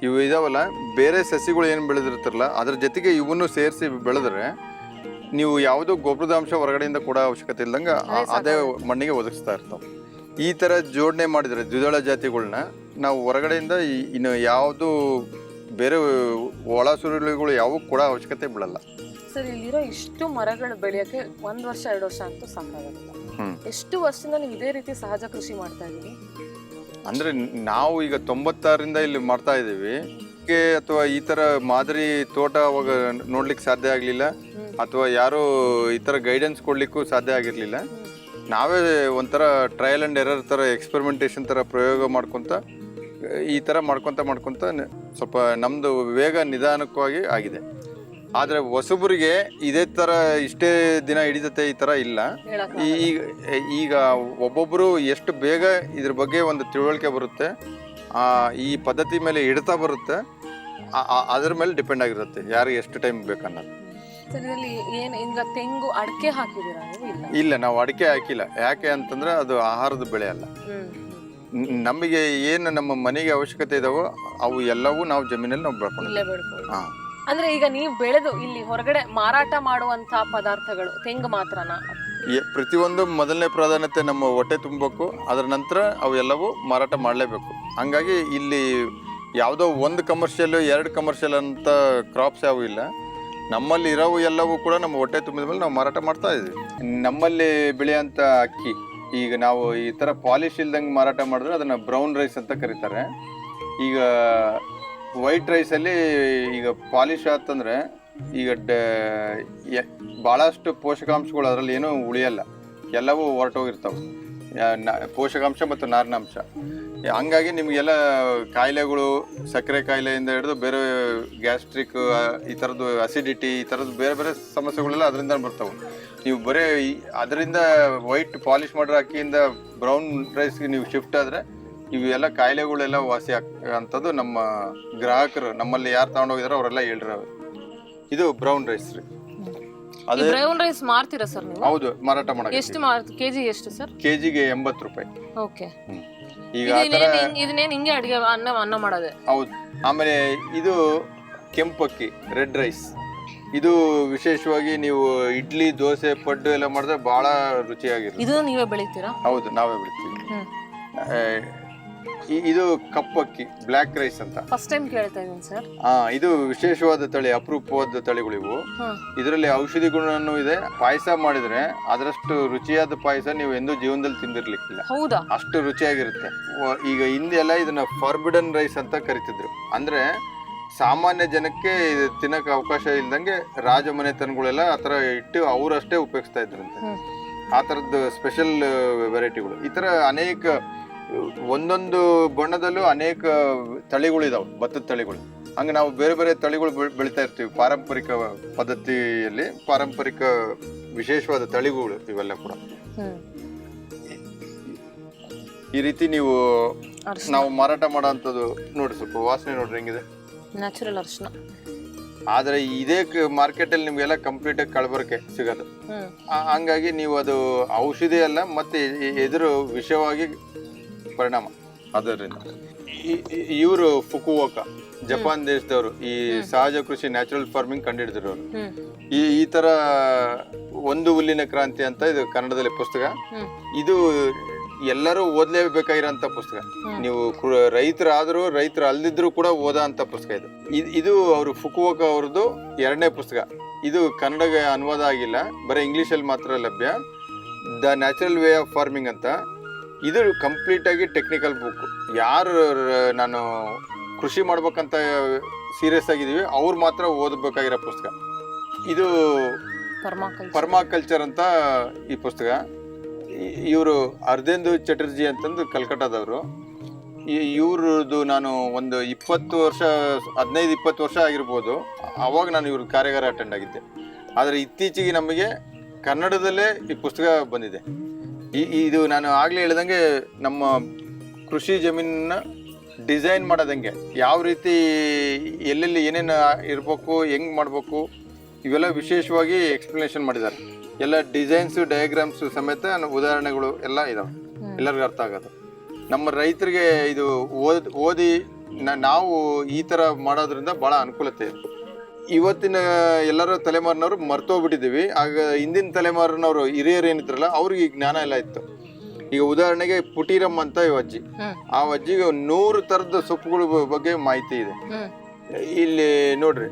D: ಇವು ಇದಾವಲ್ಲ ಬೇರೆ ಸಸಿಗಳು ಏನು ಬೆಳೆದಿರ್ತಾರಲ್ಲ ಅದ್ರ ಜೊತೆಗೆ ಇವನ್ನು ಸೇರಿಸಿ ಬೆಳೆದ್ರೆ ನೀವು ಯಾವುದು ಗೊಬ್ಬರದ ಅಂಶ ಹೊರಗಡೆಯಿಂದ ಕೂಡ ಅವಶ್ಯಕತೆ ಇಲ್ದಂಗೆ ಆ- ಅದೇ ಮಣ್ಣಿಗೆ ಒದಗಿಸ್ತಾ ಇರ್ತಾವೆ. ಈ ಥರ ಜೋಡಣೆ ಮಾಡಿದರೆ ದ್ವಿದಳ ಜಾತಿಗಳನ್ನ ನಾವು ಹೊರಗಡೆಯಿಂದ ಇನ್ನು ಯಾವುದು ಬೇರೆ ಒಳ ಸುರುಳಿಗಳು ಯಾವೂ ಕೂಡ ಅವಶ್ಯಕತೆ ಬಿಡಲ್ಲ.
A: ಸರ್ ಇಲ್ಲಿರೋ ಇಷ್ಟು ಮರಗಳು ಬೆಳೆಯಕ್ಕೆ ಒಂದು ವರ್ಷ ಎರಡು ವರ್ಷ ಅಂತೂ ಸಂಭವ
D: ಹ್ಮ್.
A: ಎಷ್ಟು ವರ್ಷದಿಂದ ನೀವು ಇದೇ ರೀತಿ ಸಹಜ ಕೃಷಿ ಮಾಡ್ತಾ ಇದ್ದೀವಿ
D: ಅಂದ್ರೆ ನಾವು ಈಗ ತೊಂಬತ್ತಾರರಿಂದ ಇಲ್ಲಿ ಮಾಡ್ತಾ ಇದ್ದೀವಿ. ಗೆ ಅಥವಾ ಈ ತರ ಮಾದರಿ ತೋಟ ಅವಾಗ ನೋಡ್ಲಿಕ್ಕೆ ಸಾಧ್ಯ ಆಗಲಿಲ್ಲ. ಅಥವಾ ಯಾರು ಈ ತರ ಗೈಡೆನ್ಸ್ ಕೊಡ್ಲಿಕ್ಕೂ ಸಾಧ್ಯ ಆಗಿರ್ಲಿಲ್ಲ? ನಾವೇ ಒಂಥರ ಟ್ರಯಲ್ ಅಂಡ್ ಎರರ್ ತರ ಎಕ್ಸ್ಪೆರಿಮೆಂಟೇಷನ್ ತರ ಪ್ರಯೋಗ ಮಾಡ್ಕೊಂತ ಈ ತರ ಮಾಡ್ಕೊಂತ ಮಾಡ್ಕೊಂತ ಸ್ವಲ್ಪ ನಮ್ದು ವೇಗ ನಿಧಾನಕವಾಗಿ ಆಗಿದೆ. ಆದ್ರೆ ಹೊಸಬರಿಗೆ ಇದೇ ತರ ಇಷ್ಟೇ ದಿನ ಹಿಡಿತತೆ ಈ ತರ ಇಲ್ಲ. ಈಗ ಈಗ ಒಬ್ಬೊಬ್ಬರು ಎಷ್ಟು ಬೇಗ ಇದ್ರ ಬಗ್ಗೆ ಒಂದು ತಿಳುವಳಿಕೆ ಬರುತ್ತೆ ಆ, ಈ ಪದ್ಧತಿ ಮೇಲೆ ಹಿಡಿತಾ ಬರುತ್ತೆ. ಅದ್ರ ಮೇಲೆ ಡಿಪೆಂಡ್ ಆಗಿರುತ್ತೆ. ಯಾರು ಎಷ್ಟು ಟೈಮ್ ಬೇಕನ್ನೋದು
A: ಸರ್ ಇದರಲ್ಲಿ ಏನ್ ಈಗ ತೆಂಗು ಅಡಕೆ ನೀವು? ಇಲ್ಲ.
D: ಇಲ್ಲ ನಾವು ಅಡಿಕೆ ಹಾಕಿಲ್ಲ. ಯಾಕೆ ಅಂತಂದ್ರೆ ಅದು ಆಹಾರದ ಬೆಳೆ ಅಲ್ಲ. ನಮಗೆ ಏನು ನಮ್ಮ ಮನೆಗೆ ಅವಶ್ಯಕತೆ ಇದಾವೋ ಅವು ಎಲ್ಲವೂ ನಾವು ಜಮೀನಲ್ಲಿ ನಾವು ಬೆಳ್ಕೊಂಡಿಲ್ಲ
A: ಇಲ್ಲೇ ಬೆಳ್ಕೊಳ್ಳಿ
D: ಹಾ.
A: ಅಂದ್ರೆ ಈಗ ನೀವು ಬೆಳೆದು ಇಲ್ಲಿ ಹೊರಗಡೆ ಮಾರಾಟ ಮಾಡುವಂತ ಪದಾರ್ಥಗಳು ತೆಂಗು ಮಾತ್ರನಾ?
D: ಪ್ರತಿಯೊಂದು ಮೊದಲನೇ ಪ್ರಾಧಾನ್ಯತೆ ನಮ್ಮ ಹೊಟ್ಟೆ ತುಂಬಬೇಕು. ಅದರ ನಂತರ ಅವೆಲ್ಲವೂ ಮಾರಾಟ ಮಾಡಲೇಬೇಕು. ಹಂಗಾಗಿ ಇಲ್ಲಿ ಯಾವುದೋ ಒಂದು ಕಮರ್ಷಿಯಲ್ ಎರಡು ಕಮರ್ಷಿಯಲ್ ಅಂತ ಕ್ರಾಪ್ಸ್ ಯಾವೂ ಇಲ್ಲ. ನಮ್ಮಲ್ಲಿ ಇರೋವು ಎಲ್ಲವೂ ಕೂಡ ನಮ್ಮ ಹೊಟ್ಟೆ ತುಂಬಿದ ಮೇಲೆ ನಾವು ಮಾರಾಟ ಮಾಡ್ತಾ ಇದ್ದೀವಿ ನಮ್ಮಲ್ಲಿ ಬೆಳೆಯೋಂಥ ಅಕ್ಕಿ, ಈಗ ನಾವು ಈ ಥರ ಪಾಲಿಶ್ ಇಲ್ದಂಗೆ ಮಾರಾಟ ಮಾಡಿದ್ರೆ ಅದನ್ನು ಬ್ರೌನ್ ರೈಸ್ ಅಂತ ಕರೀತಾರೆ. ಈಗ ವೈಟ್ ರೈಸಲ್ಲಿ ಈಗ ಪಾಲಿಶ್ ಆತಂದರೆ ಈಗ ಭಾಳಷ್ಟು ಪೋಷಕಾಂಶಗಳು ಅದರಲ್ಲಿ ಏನೂ ಉಳಿಯಲ್ಲ. ಎಲ್ಲವೂ ಹೊರಟೋಗಿರ್ತಾವೆ. ಪೋಷಕಾಂಶ ಮತ್ತು ನಾರಿನಾಂಶ. ಹಂಗಾಗಿ ನಿಮಗೆಲ್ಲ ಕಾಯಿಲೆಗಳು, ಸಕ್ಕರೆ ಕಾಯಿಲೆಯಿಂದ ಹಿಡಿದು ಬೇರೆ ಗ್ಯಾಸ್ಟ್ರಿಕ್ ಈ ಥರದ್ದು ಅಸಿಡಿಟಿ ಈ ಥರದ್ದು ಬೇರೆ ಬೇರೆ ಸಮಸ್ಯೆಗಳೆಲ್ಲ ಅದರಿಂದ ಬರ್ತವೆ. ನೀವು ಬರೀ ಅದರಿಂದ ವೈಟ್ ಪಾಲಿಶ್ ಮಾಡಿರೋ ಅಕ್ಕಿಯಿಂದ ಬ್ರೌನ್ ರೈಸ್ಗೆ ನೀವು ಶಿಫ್ಟ್ ಆದರೆ ಇವೆಲ್ಲ ಕಾಯಿಲೆಗಳೆಲ್ಲ ವಾಸಿ ಆಗ್ ನಮ್ಮ ಗ್ರಾಹಕರು ನಮ್ಮಲ್ಲಿ ಯಾರು ತಗೊಂಡೋಗಿದಾರೋ ಅವರೆಲ್ಲ ಹೇಳಿರೋ ಇದು ಬ್ರೌನ್ ರೈಸ್ ರೀ.
A: ಈ
D: ಅದೇ
A: ಬ್ರೌನ್ ರೈಸ್ ಮಾರ್ತೀರಾ ಸರ್ ನೀವು?
D: ಹೌದು ಮಾರಾಟ ಮಾಡಕ್ಕೆ
A: ಎಷ್ಟು ಮಾರ್ತ ಕೆಜಿ ಎಷ್ಟು ಸರ್
D: ಕೆಜಿಗೆ ಎಂಬತ್ತು ರೂಪಾಯಿ.
A: ಓಕೆ.
D: ಹ್ಮ್. ಈಗ ಆ ಥರ
A: ಇದನ್ನೇನು ಇದನ್ನೇನ್ ಹಿಂಗೆ ಅಡುಗೆ ಅನ್ನ ಅನ್ನ ಮಾಡೋದೆ?
D: ಹೌದು. ಆಮೇಲೆ ಇದು ಕೆಂಪಕ್ಕಿ ರೆಡ್ ರೈಸ್ ಇದು ವಿಶೇಷವಾಗಿ ನೀವು ಇಡ್ಲಿ ದೋಸೆ ಪಡ್ಡು ಎಲ್ಲ ಮಾಡಿದ್ರೆ ಬಹಳ ರುಚಿಯಾಗಿರುತ್ತೆ.
A: ಇದು ನೀವೇ ಬೆಳಿತೀರಾ?
D: ಹೌದು ನಾವೇ ಬೆಳಿತೀವಿ.
A: ಹ್ಮ್.
D: ಆ, ಇ- ಇದು ಕಪ್ಪಕ್ಕಿ ಬ್ಲ್ಯಾಕ್ ರೈಸ್ ಅಂತ.
A: ಫಸ್ಟ್ ಟೈಮ್ ಕೇಳ್ತಾ ಸರ್.
D: ಆ ಇದು ವಿಶೇಷವಾದ ತಳಿ ಅಪರೂಪವಾದ ತಳಿಗಳಿವು.
A: ಇವು
D: ಇದರಲ್ಲಿ ಔಷಧಿ ಗುಣನೂ ಇದೆ. ಪಾಯಸ ಮಾಡಿದ್ರೆ ಅದರಷ್ಟು ರುಚಿಯಾದ ಪಾಯಸ ನೀವು ಎಂದೂ ಜೀವನದಲ್ಲಿ ತಿಂದಿರ್ಲಿಕ್ಕಿಲ್ಲ.
A: ಹೌದಾ?
D: ಅಷ್ಟು ರುಚಿಯಾಗಿರುತ್ತೆ. ವ- ಈಗ ಹಿಂದೆಲ್ಲ ಇದನ್ನ ಫಾರ್ಬಿಡನ್ ರೈಸ್ ಅಂತ ಕರಿತಿದ್ರು. ಅಂದ್ರೆ ಸಾಮಾನ್ಯ ಜನಕ್ಕೆ ಇದು ತಿನ್ನಕ್ಕೆ ಅವಕಾಶ ಇಲ್ದಂಗೆ ರಾಜಮನೆತನಗಳೆಲ್ಲ ಆ ಥರ ಇಟ್ಟು ಅವರಷ್ಟೇ ಉಪಯೋಗಿಸ್ತಾ ಇದ್ರಂತೆ.
A: ಹ್ಮ್.
D: ಆ ಥರದ್ದು ಸ್ಪೆಷಲ್ ವೆರೈಟಿಗಳು ಈ ಥರ ಅನೇಕ ಒಂದೊಂದು ಬಣ್ಣದಲ್ಲೂ ಅನೇಕ ತಳಿಗಳು ಇದಾವೆ ಭತ್ತದ ತಳಿಗಳು. ಹಂಗೆ ನಾವು ಬೇರೆ ಬೇರೆ ತಳಿಗಳು ಬೆಳೀತಾ ಇರ್ತೀವಿ. ಪಾರಂಪರಿಕ ಪದ್ಧತಿಯಲ್ಲಿ ಪಾರಂಪರಿಕ ವಿಶೇಷವಾದ ತಳಿಗಳು ಇವೆಲ್ಲ ಕೂಡ. ಈ ರೀತಿ ನೀವು ನಾವು ಮಾರಾಟ ಮಾಡೋಂಥದ್ದು ನೋಡಿ ಸ್ವಲ್ಪ ವಾಸನೆ ನೋಡ್ರಿ ಹೆಂಗಿದೆ.
A: ನ್ಯಾಚುರಲ್ ಅರ್ಶನ.
D: ಆದರೆ ಇದೇ ಮಾರ್ಕೆಟಲ್ಲಿ ನಿಮಗೆಲ್ಲ ಕಂಪ್ಲೀಟಾಗಿ ಕಳಬರಕೆ ಸಿಗೋದು ಹಂಗಾಗಿ ನೀವು ಅದು ಔಷಧಿ ಅಲ್ಲ ಮತ್ತೆ ಎದುರು ವಿಷವಾಗಿ ಪರಿಣಾಮ. ಅದರಿಂದ. ಇವರು ಫುಕುವೋಕ ಜಪಾನ್ ದೇಶದವರು ಈ ಸಹಜ ಕೃಷಿ ನ್ಯಾಚುರಲ್ ಫಾರ್ಮಿಂಗ್ ಕಂಡುಹಿಡಿದಿರೋರು
A: ಅವರು
D: ಈ ಈ ತರ ಒಂದು ಹುಲ್ಲಿನ ಕ್ರಾಂತಿ ಅಂತ ಇದು ಕನ್ನಡದಲ್ಲಿ ಪುಸ್ತಕ. ಇದು ಎಲ್ಲರೂ ಓದ್ಲೇಬೇಕಾಗಿರೋಂಥ ಪುಸ್ತಕ. ನೀವು ರೈತರಾದರೂ ರೈತರು ಅಲ್ದಿದ್ರು ಕೂಡ ಓದೋ ಅಂತ ಪುಸ್ತಕ ಇದು. ಇದ್- ಇದು ಅವರು ಫುಕುವೋಕ ಅವ್ರದ್ದು ಎರಡನೇ ಪುಸ್ತಕ. ಇದು ಕನ್ನಡಗೆ ಅನುವಾದ ಆಗಿಲ್ಲ ಬರೀ ಇಂಗ್ಲೀಷಲ್ಲಿ ಮಾತ್ರ ಲಭ್ಯ. The natural way of farming ಅಂತ. ಇದು ಕಂಪ್ಲೀಟ್ ಆಗಿ ಟೆಕ್ನಿಕಲ್ ಬುಕ್ ಯಾರು ನಾನು ಕೃಷಿ ಮಾಡ್ಬೇಕಂತ ಸೀರಿಯಸ್ ಆಗಿದ್ದೀವಿ ಅವ್ರು ಮಾತ್ರ ಓದಬೇಕಾಗಿರೋ ಪುಸ್ತಕ. ಇದು
A: ಪರ್ಮಾಕಲ್ಚರ್
D: ಪರ್ಮಾಕಲ್ಚರ್ ಅಂತ ಈ ಪುಸ್ತಕ. ಇವರು ಅರ್ಧೇಂದು ಚಟರ್ಜಿ ಅಂತಂದು ಕಲ್ಕಟ್ಟಾದವರು ಇವ್ರದ್ದು ನಾನು ಒಂದು ಇಪ್ಪತ್ತು ವರ್ಷ ಹದಿನೈದು ಇಪ್ಪತ್ತು ವರ್ಷ ಆಗಿರ್ಬೋದು. ಅವಾಗ ನಾನು ಇವ್ರ ಕಾರ್ಯಾಗಾರ ಅಟೆಂಡ್ ಆಗಿದ್ದೆ. ಆದರೆ ಇತ್ತೀಚೆಗೆ ನಮಗೆ ಕನ್ನಡದಲ್ಲೇ ಈ ಪುಸ್ತಕ ಬಂದಿದೆ. ಈ ಇದು ನಾನು ಆಗ್ಲೇ ಹೇಳ್ದಂಗೆ ನಮ್ಮ ಕೃಷಿ ಜಮೀನನ್ನ ಡಿಸೈನ್ ಮಾಡೋದಂಗೆ. ಯಾವ ರೀತಿ ಎಲ್ಲೆಲ್ಲಿ ಏನೇನು ಇರಬೇಕು ಹೆಂಗೆ ಮಾಡಬೇಕು ಇವೆಲ್ಲ ವಿಶೇಷವಾಗಿ ಎಕ್ಸ್ಪ್ಲನೇಷನ್ ಮಾಡಿದ್ದಾರೆ. ಎಲ್ಲ ಡಿಸೈನ್ಸು ಡಯಾಗ್ರಾಮ್ಸು ಸಮೇತ ಉದಾಹರಣೆಗಳು ಎಲ್ಲ ಇದಾವೆ. ಎಲ್ಲರಿಗೂ ಅರ್ಥ ಆಗೋದು. ನಮ್ಮ ರೈತರಿಗೆ ಇದು ಓದಿ ಓದಿ ನ- ನಾವು ಈ ಥರ ಮಾಡೋದ್ರಿಂದ ಭಾಳ ಅನುಕೂಲತೆ ಇದೆ ಇವತ್ತಿನ ಎಲ್ಲರ ತಲೆಮಾರಿನವರು ಮರ್ತೋಗ್ಬಿಟ್ಟಿದ್ದೀವಿ. ಆಗ ಹಿಂದಿನ ತಲೆಮಾರಿನವರು ಹಿರಿಯರು ಏನಿದ್ರಲ್ಲ ಅವ್ರಿಗೆ ಈ ಜ್ಞಾನ ಎಲ್ಲ ಇತ್ತು. ಈಗ ಉದಾಹರಣೆಗೆ ಪುಟೀರಮ್ಮ ಅಂತ ಈ ಅಜ್ಜಿ. ಆ ಅಜ್ಜಿಗೆ ನೂರು ಥರದ ಸೊಪ್ಪುಗಳ ಬಗ್ಗೆ ಮಾಹಿತಿ ಇದೆ. ಇಲ್ಲಿ ನೋಡ್ರಿ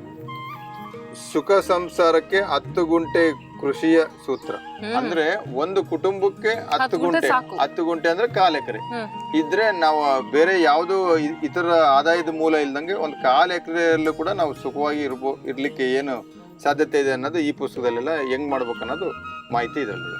D: ಸುಖ ಸಂಸಾರಕ್ಕೆ ಹತ್ತು ಗುಂಟೆ ಕೃಷಿಯ ಸೂತ್ರ. ಅಂದ್ರೆ ಒಂದು ಕುಟುಂಬಕ್ಕೆ ಹತ್ತು
A: ಗುಂಟೆ.
D: ಹತ್ತು ಗುಂಟೆ ಅಂದ್ರೆ ಕಾಲ್ ಎಕರೆ. ಇದ್ರೆ ನಾವು ಬೇರೆ ಯಾವುದು ಇತರ ಆದಾಯದ ಮೂಲ ಇಲ್ದಂಗೆ ಒಂದು ಕಾಲ್ ಎಕರೆಯಲ್ಲೂ ಕೂಡ ನಾವು ಸುಖವಾಗಿ ಇರ್ಬೋ ಇರ್ಲಿಕ್ಕೆ ಏನು ಸಾಧ್ಯತೆ ಇದೆ ಅನ್ನೋದು ಈ ಪುಸ್ತಕದಲ್ಲೆಲ್ಲ ಹೆಂಗ್ ಮಾಡ್ಬೇಕು ಅನ್ನೋದು ಮಾಹಿತಿ ಇದರಲ್ಲಿ.